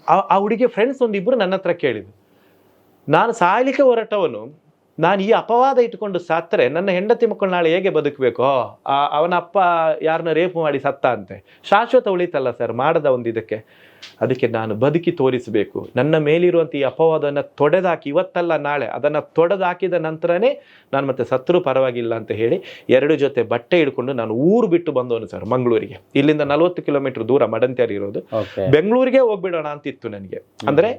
ಆ- ಆ ಹುಡುಗಿ ಫ್ರೆಂಡ್ಸ್ ಒಂದಿಬ್ಬರು ನನ್ನ ಹತ್ರ ಕೇಳಿದ್ರು. ನಾನು ಸಾಯಲಿಕ್ಕೆ ಹೊರಟವನು, ನಾನು ಈ ಅಪವಾದ ಇಟ್ಕೊಂಡು ಸತ್ತರೆ ನನ್ನ ಹೆಂಡತಿ ಮಕ್ಕಳು ನಾಳೆ ಹೇಗೆ ಬದುಕಬೇಕು? ಅವನ ಅಪ್ಪ ಯಾರನ್ನ ರೇಪ್ ಮಾಡಿ ಸತ್ತ ಅಂತೆ. ಶಾಶ್ವತ ಉಳಿತಲ್ಲ ಸರ್, ಮಾಡದ ಒಂದು ಇದಕ್ಕೆ. ಅದಕ್ಕೆ ನಾನು ಬದುಕಿ ತೋರಿಸಬೇಕು. ನನ್ನ ಮೇಲಿರುವಂಥ ಈ ಅಪವಾದವನ್ನು ತೊಡೆದಾಕಿ ಇವತ್ತಲ್ಲ ನಾಳೆ ಅದನ್ನು ತೊಡೆದಾಕಿದ ನಂತರನೇ ನಾನು ಮತ್ತೆ ಸತ್ರು ಪರವಾಗಿಲ್ಲ ಅಂತ ಹೇಳಿ ಎರಡು ಜೊತೆ ಬಟ್ಟೆ ಹಿಡ್ಕೊಂಡು ನಾನು ಊರು ಬಿಟ್ಟು ಬಂದವನು ಸರ್ ಮಂಗಳೂರಿಗೆ. ಇಲ್ಲಿಂದ ನಲವತ್ತು ಕಿಲೋಮೀಟರ್ ದೂರ ಮಡಂತ್ಯಾರಿ ಇರೋದು ಬೆಂಗಳೂರಿಗೆ ಹೋಗ್ಬಿಡೋಣ ಅಂತಿತ್ತು ನನಗೆ. ಅಂದ್ರೆ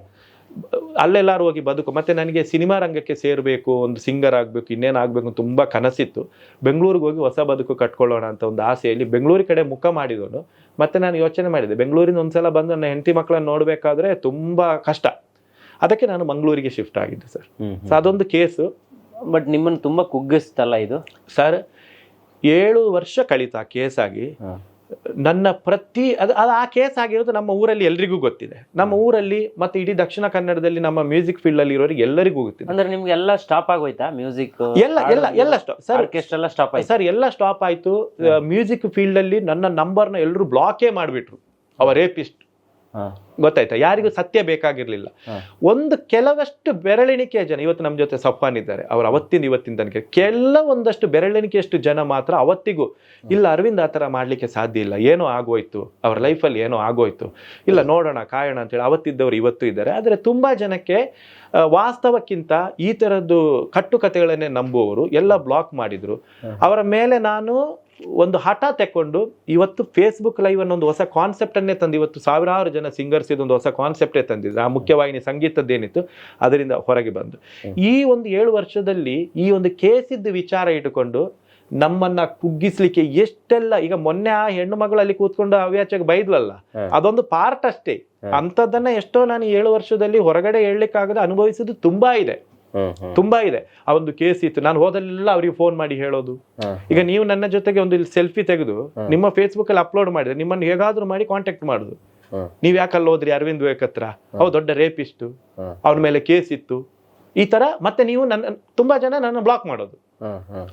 ಅಲ್ಲೆಲ್ಲಾರು ಹೋಗಿ ಬದುಕು. ಮತ್ತೆ ನನಗೆ ಸಿನಿಮಾ ರಂಗಕ್ಕೆ ಸೇರಬೇಕು ಒಂದು ಸಿಂಗರ್ ಆಗಬೇಕು ಇನ್ನೇನು ಆಗಬೇಕು ತುಂಬಾ ಕನಸಿತ್ತು. ಬೆಂಗಳೂರಿಗೆ ಹೋಗಿ ಹೊಸ ಬದುಕು ಕಟ್ಕೊಳ್ಳೋಣ ಅಂತ ಒಂದು ಆಸೆಯಲ್ಲಿ ಬೆಂಗಳೂರು ಕಡೆ ಮುಖ ಮಾಡಿದವನು. ಮತ್ತೆ ನಾನು ಯೋಚನೆ ಮಾಡಿದೆ ಬೆಂಗಳೂರಿಂದ ಒಂದ್ಸಲ ಬಂದು ನನ್ನ ಹೆಂಡತಿ ಮಕ್ಕಳನ್ನ ನೋಡಬೇಕಾದ್ರೆ ತುಂಬಾ ಕಷ್ಟ. ಅದಕ್ಕೆ ನಾನು ಮಂಗಳೂರಿಗೆ ಶಿಫ್ಟ್ ಆಗಿದ್ದೆ ಸರ್. ಸೊ ಅದೊಂದು ಕೇಸು ಬಟ್ ನಿಮ್ಮನ್ನು ತುಂಬಾ ಕುಗ್ಗಿಸ್ತಲ್ಲ ಇದು? ಸರ್ ಏಳು ವರ್ಷ ಕಳೀತಾ ಕೇಸಾಗಿ. ನನ್ನ ಪ್ರತಿ ಅದು ಅದು ಆ ಕೇಸ್ ಆಗಿರೋದು ನಮ್ಮ ಊರಲ್ಲಿ ಎಲ್ರಿಗೂ ಗೊತ್ತಿದೆ. ನಮ್ಮ ಊರಲ್ಲಿ ಮತ್ತೆ ಇಡೀ ದಕ್ಷಿಣ ಕನ್ನಡದಲ್ಲಿ ನಮ್ಮ ಮ್ಯೂಸಿಕ್ ಫೀಲ್ಡ್ ಅಲ್ಲಿ ಇರೋರಿಗೆ ಎಲ್ಲರಿಗೂ ಗೊತ್ತಿದೆ. ಅಂದ್ರೆ ನಿಮ್ಗೆ ಎಲ್ಲ ಸ್ಟಾಪ್ ಆಗೋಯ್ತಾ ಮ್ಯೂಸಿಕ್ ಎಲ್ಲ ಎಲ್ಲ ಎಲ್ಲ ಸ್ಟಾಪ್ ಸರ್ ಎಲ್ಲ ಸ್ಟಾಪ್ ಆಯ್ತು? ಸರ್ ಎಲ್ಲ ಸ್ಟಾಪ್ ಆಯ್ತು. ಮ್ಯೂಸಿಕ್ ಫೀಲ್ಡ್ ಅಲ್ಲಿ ನನ್ನ ನಂಬರ್ನ ಎಲ್ಲರೂ ಬ್ಲಾಕೇ ಮಾಡಿಬಿಟ್ರು. ಅವ ರೇಪಿಸ್ಟ್. ಗೊತ್ತಾಯ್ತಾ? ಯಾರಿಗೂ ಸತ್ಯ ಬೇಕಾಗಿರ್ಲಿಲ್ಲ. ಒಂದು ಕೆಲವಷ್ಟು ಬೆರಳೆಣಿಕೆಯ ಜನ ಇವತ್ತು ನಮ್ಮ ಜೊತೆ ಸಫಾನ್ ಇದ್ದಾರೆ. ಅವ್ರು ಅವತ್ತಿಂದ ಇವತ್ತಿನ ತನಕ ಕೆಲವೊಂದಷ್ಟು ಬೆರಳೆಣಿಕೆಯಷ್ಟು ಜನ ಮಾತ್ರ ಅವತ್ತಿಗೂ ಇಲ್ಲ ಅರವಿಂದ್ ಆ ಥರ ಮಾಡ್ಲಿಕ್ಕೆ ಸಾಧ್ಯ ಇಲ್ಲ ಏನೋ ಆಗೋಯ್ತು ಅವ್ರ ಲೈಫಲ್ಲಿ ಏನೋ ಆಗೋಯ್ತು ಇಲ್ಲ ನೋಡೋಣ ಕಾಯೋಣ ಅಂತೇಳಿ ಅವತ್ತಿದ್ದವರು ಇವತ್ತು ಇದ್ದಾರೆ. ಆದರೆ ತುಂಬಾ ಜನಕ್ಕೆ ವಾಸ್ತವಕ್ಕಿಂತ ಈ ಥರದ್ದು ಕಟ್ಟುಕತೆಗಳನ್ನೇ ನಂಬುವವರು ಎಲ್ಲ ಬ್ಲಾಕ್ ಮಾಡಿದ್ರು. ಅವರ ಮೇಲೆ ನಾನು ಒಂದು ಹಠ ತೆಕ್ಕೊಂಡು ಇವತ್ತು ಫೇಸ್ಬುಕ್ ಲೈವ್ ಅನ್ನೋ ಒಂದು ಹೊಸ ಕಾನ್ಸೆಪ್ಟ್ ಅನ್ನೇ ತಂದು ಇವತ್ತು ಸಾವಿರಾರು ಜನ ಸಿಂಗರ್ಸ್ ಇದೊಂದು ಹೊಸ ಕಾನ್ಸೆಪ್ಟೇ ತಂದಿದ್ರು. ಆ ಮುಖ್ಯವಾಹಿನಿ ಸಂಗೀತದ್ದೇನಿತ್ತು ಅದರಿಂದ ಹೊರಗೆ ಬಂದು. ಈ ಒಂದು ಏಳು ವರ್ಷದಲ್ಲಿ ಈ ಒಂದು ಕೇಸಿದ್ದು ವಿಚಾರ ಇಟ್ಟುಕೊಂಡು ನಮ್ಮನ್ನ ಕುಗ್ಗಿಸ್ಲಿಕ್ಕೆ ಎಷ್ಟೆಲ್ಲ ಈಗ ಮೊನ್ನೆ ಆ ಹೆಣ್ಣು ಮಗಳು ಅಲ್ಲಿ ಕೂತ್ಕೊಂಡು ಅವ್ಯಾಚಕ್ಕೆ ಬೈದ್ಲಲ್ಲ ಅದೊಂದು ಪಾರ್ಟ್ ಅಷ್ಟೇ. ಅಂಥದ್ದನ್ನ ಎಷ್ಟೋ ನಾನು ಏಳು ವರ್ಷದಲ್ಲಿ ಹೊರಗಡೆ ಹೇಳಲಿಕ್ಕಾಗದೆ ಅನುಭವಿಸಿದ್ದು ತುಂಬಾ ಇದೆ. ತುಂಬಾ ಇದೆ. ಆ ಒಂದು ಕೇಸ್ ಇತ್ತು. ನಾನು ಹೋದಲ್ಲೆಲ್ಲ ಅವರಿಗೆ ಫೋನ್ ಮಾಡಿ ಹೇಳೋದು. ಈಗ ನೀವು ನನ್ನ ಜೊತೆಗೆ ಒಂದು ಇಲ್ಲಿ ಸೆಲ್ಫಿ ತೆಗೆದು ನಿಮ್ಮ ಫೇಸ್ಬುಕ್ ಅಲ್ಲಿ ಅಪ್ಲೋಡ್ ಮಾಡಿದ್ರೆ ನಿಮ್ಮನ್ನು ಹೇಗಾದ್ರೂ ಮಾಡಿ ಕಾಂಟ್ಯಾಕ್ಟ್ ಮಾಡುದು. ನೀವ್ ಅಲ್ಲಿ ಹೋದ್ರಿ? ಅರವಿಂದ್ ವೇಕ್ ಹತ್ರ. ಅವ್ ದೊಡ್ಡ ರೇಪಿಸ್ಟ್ ಅವ್ರ ಮೇಲೆ ಕೇಸ್ ಇತ್ತು. ಈ ತರ ಮತ್ತೆ ನೀವು ನನ್ನ ತುಂಬಾ ಜನ ನನ್ನ ಬ್ಲಾಕ್ ಮಾಡೋದು.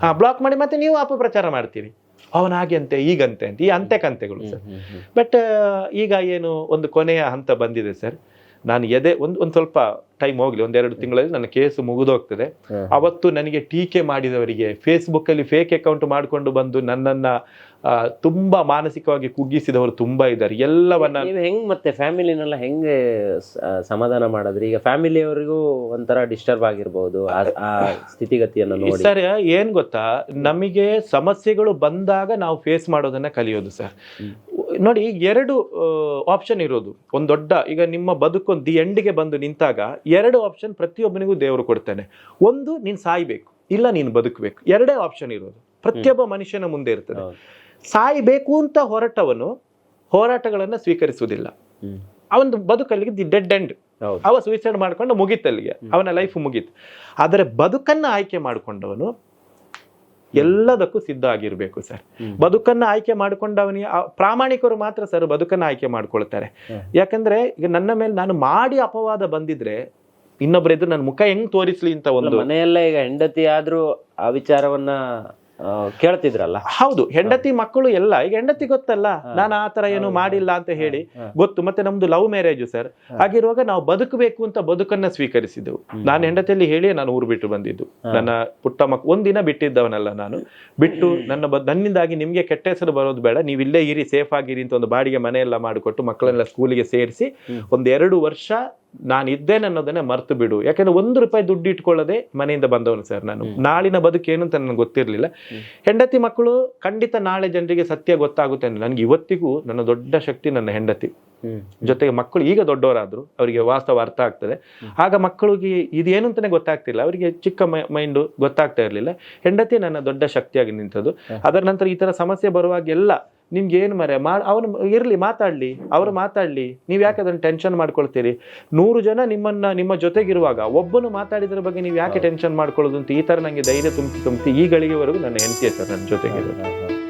ಹಾ ಬ್ಲಾಕ್ ಮಾಡಿ ಮತ್ತೆ ನೀವು ಅಪಪ್ರಚಾರ ಮಾಡ್ತೀರಿ. ಅವನ ಹಾಗೆ ಅಂತೆ ಈಗಂತೆ ಅಂತ ಈ ಅಂತೆ ಕಂತೆಗಳು ಸರ್. ಬಟ್ ಈಗ ಏನು ಒಂದು ಕೊನೆಯ ಹಂತ ಬಂದಿದೆ ಸರ್. ನಾನು ಎದೆ ಒಂದು ಒಂದು ಸ್ವಲ್ಪ ಟೈಮ್ ಹೋಗ್ಲಿ ಒಂದೆರಡು ತಿಂಗಳಲ್ಲಿ ನನ್ನ ಕೇಸು ಮುಗಿದೋಗ್ತದೆ. ಅವತ್ತು ನನಗೆ ಟೀಕೆ ಮಾಡಿದವರಿಗೆ ಫೇಸ್ಬುಕ್ ಅಲ್ಲಿ ಫೇಕ್ ಅಕೌಂಟ್ ಮಾಡಿಕೊಂಡು ಬಂದು ನನ್ನನ್ನ ತುಂಬಾ ಮಾನಸಿಕವಾಗಿ ಕುಗ್ಗಿಸಿದವರು ತುಂಬಾ ಇದ್ದಾರೆ. ಎಲ್ಲವನ್ನ ಹೆಂಗ್ ಮತ್ತೆ ಫ್ಯಾಮಿಲಿನೆಲ್ಲ ಹೆಂಗೆ ಸಮಾಧಾನ ಮಾಡಿದ್ರಿ? ಈಗ ಫ್ಯಾಮಿಲಿಯವರಿಗೂ ಒಂಥರ ಡಿಸ್ಟರ್ಬ್ ಆಗಿರ್ಬೋದು ಆ- ಆ ಸ್ಥಿತಿಗತಿಯನ್ನು ನೋಡಿ. ಸರ್ ಏನ್ ಗೊತ್ತಾ? ನಮಗೆ ಸಮಸ್ಯೆಗಳು ಬಂದಾಗ ನಾವು ಫೇಸ್ ಮಾಡೋದನ್ನ ಕಲಿಯೋದು ಸರ್. ನೋಡಿ ಎರಡು ಆಪ್ಷನ್ ಇರೋದು. ಒಂದು ದೊಡ್ಡ ಈಗ ನಿಮ್ಮ ಬದುಕೊಂದು ದಿ ಎಂಡ್ಗೆ ಬಂದು ನಿಂತಾಗ ಎರಡು ಆಪ್ಷನ್ ಪ್ರತಿಯೊಬ್ಬನಿಗೂ ದೇವರು ಕೊಡ್ತಾನೆ. ಒಂದು ನೀನು ಸಾಯ್ಬೇಕು. ಇಲ್ಲ ನೀನು ಬದುಕಬೇಕು. ಎರಡೇ ಆಪ್ಷನ್ ಇರೋದು. ಪ್ರತಿಯೊಬ್ಬ ಮನುಷ್ಯನ ಮುಂದೆ ಇರ್ತದೆ. ಸಾಯ್ಬೇಕು ಅಂತ ಹೊರಟವನು ಹೋರಾಟಗಳನ್ನ ಸ್ವೀಕರಿಸುವುದಿಲ್ಲ. ಅವನ ಬದುಕಲ್ಲಿಗೆ ದಿ ಡೆಡ್ ಎಂಡ್ ಅವ ಸೂಸೈಡ್ ಮಾಡ್ಕೊಂಡು ಮುಗೀತಲ್ಲಿಗೆ. ಅವನ ಲೈಫ್ ಮುಗೀತು. ಆದರೆ ಬದುಕನ್ನ ಆಯ್ಕೆ ಮಾಡಿಕೊಂಡವನು ಎಲ್ಲದಕ್ಕೂ ಸಿದ್ಧ ಆಗಿರ್ಬೇಕು ಸರ್. ಬದುಕನ್ನ ಆಯ್ಕೆ ಮಾಡ್ಕೊಂಡವನಿಗೆ ಆ ಪ್ರಾಮಾಣಿಕರು ಮಾತ್ರ ಸರ್ ಬದುಕನ್ನ ಆಯ್ಕೆ ಮಾಡ್ಕೊಳ್ತಾರೆ. ಯಾಕಂದ್ರೆ ಈಗ ನನ್ನ ಮೇಲೆ ನಾನು ಮಾಡಿ ಅಪವಾದ ಬಂದಿದ್ರೆ ಇನ್ನೊಬ್ರ ಎದುರು ನನ್ನ ಮುಖ ಹೆಂಗ್ ತೋರಿಸ್ಲಿ ಅಂತ ಒಂದು ಮನೆಯಲ್ಲೇ ಈಗ ಹೆಂಡತಿ ಆದ್ರೂ ಆ ವಿಚಾರವನ್ನ ಕೇಳ್ತಿದ್ರಲ್ಲ. ಹೌದು ಹೆಂಡತಿ ಮಕ್ಕಳು ಎಲ್ಲ ಈಗ ಹೆಂಡತಿ ಗೊತ್ತಲ್ಲ ನಾನು ಆ ತರ ಏನು ಮಾಡಿಲ್ಲ ಅಂತ ಹೇಳಿ ಗೊತ್ತು ಮತ್ತೆ ನಮ್ದು ಲವ್ ಮ್ಯಾರೇಜ್ ಸರ್. ಹಾಗಿರುವಾಗ ನಾವು ಬದುಕಬೇಕು ಅಂತ ಬದುಕನ್ನ ಸ್ವೀಕರಿಸಿದೆವು. ನಾನು ಹೆಂಡತಿಯಲ್ಲಿ ಹೇಳಿ ನಾನು ಊರು ಬಿಟ್ಟು ಬಂದಿದ್ದು. ನನ್ನ ಪುಟ್ಟ ಮಕ್ ಒಂದಿನ ಬಿಟ್ಟಿದ್ದವನಲ್ಲ ನಾನು. ಬಿಟ್ಟು ನನ್ನ ನನ್ನಿಂದಾಗಿ ನಿಮ್ಗೆ ಕೆಟ್ಟ ಹೆಸರು ಬರೋದು ಬೇಡ. ನೀವು ಇಲ್ಲೇ ಇರಿ ಸೇಫ್ ಆಗಿರಿ ಅಂತ ಒಂದು ಬಾಡಿಗೆ ಮನೆಯೆಲ್ಲ ಮಾಡಿಕೊಟ್ಟು ಮಕ್ಕಳೆಲ್ಲ ಸ್ಕೂಲಿಗೆ ಸೇರಿಸಿ ಒಂದೆರಡು ವರ್ಷ ನಾನು ಇದ್ದೇನೆ ಅನ್ನೋದನ್ನೇ ಮರ್ತು ಬಿಡು. ಯಾಕಂದ್ರೆ ಒಂದು ರೂಪಾಯಿ ದುಡ್ಡು ಇಟ್ಕೊಳ್ಳದೆ ಮನೆಯಿಂದ ಬಂದವನು ಸರ್ ನಾನು. ನಾಳಿನ ಬದುಕೇನು ಏನು ಅಂತ ನನಗೆ ಗೊತ್ತಿರಲಿಲ್ಲ. ಹೆಂಡತಿ ಮಕ್ಕಳು ಖಂಡಿತ ನಾಳೆ ಜನರಿಗೆ ಸತ್ಯ ಗೊತ್ತಾಗುತ್ತೆ ನನಗೆ ಇವತ್ತಿಗೂ ನನ್ನ ದೊಡ್ಡ ಶಕ್ತಿ ನನ್ನ ಹೆಂಡತಿ. ಜೊತೆಗೆ ಮಕ್ಕಳು ಈಗ ದೊಡ್ಡವರಾದ್ರು ಅವರಿಗೆ ವಾಸ್ತವ ಅರ್ಥ ಆಗ್ತದೆ. ಆಗ ಮಕ್ಕಳಿಗೆ ಇದೇನು ಅಂತಾನೆ ಗೊತ್ತಾಗ್ತಿಲ್ಲ ಅವರಿಗೆ ಚಿಕ್ಕ ಮೈಂಡು ಗೊತ್ತಾಗ್ತಾ ಇರಲಿಲ್ಲ. ಹೆಂಡತಿ ನನ್ನ ದೊಡ್ಡ ಶಕ್ತಿಯಾಗಿ ನಿಂತದ್ದು. ಅದರ ನಂತರ ಈ ತರ ಸಮಸ್ಯೆ ಬರುವಾಗೆಲ್ಲ ನಿಮ್ಗೆ ಏನು ಮರೆ ಮಾ ಅವನು ಇರ್ಲಿ ಮಾತಾಡ್ಲಿ ಅವರು ಮಾತಾಡ್ಲಿ. ನೀವು ಯಾಕೆ ಅದನ್ನ ಟೆನ್ಷನ್ ಮಾಡ್ಕೊಳ್ತೀರಿ? ನೂರು ಜನ ನಿಮ್ಮನ್ನ ನಿಮ್ಮ ಜೊತೆಗಿರುವಾಗ ಒಬ್ಬನು ಮಾತಾಡಿದ್ರ ಬಗ್ಗೆ ನೀವು ಯಾಕೆ ಟೆನ್ಷನ್ ಮಾಡ್ಕೊಳ್ಳೋದು ಅಂತ ಈ ತರ ನನಗೆ ಧೈರ್ಯ ತುಂಬಿ ತುಂಬಿ ಈ ಗಳಿಗೆವರೆಗೂ ನನ್ನ ಹೆಂಡತಿ ಸರ್ ನನ್ನ ಜೊತೆಗಿರೋದು.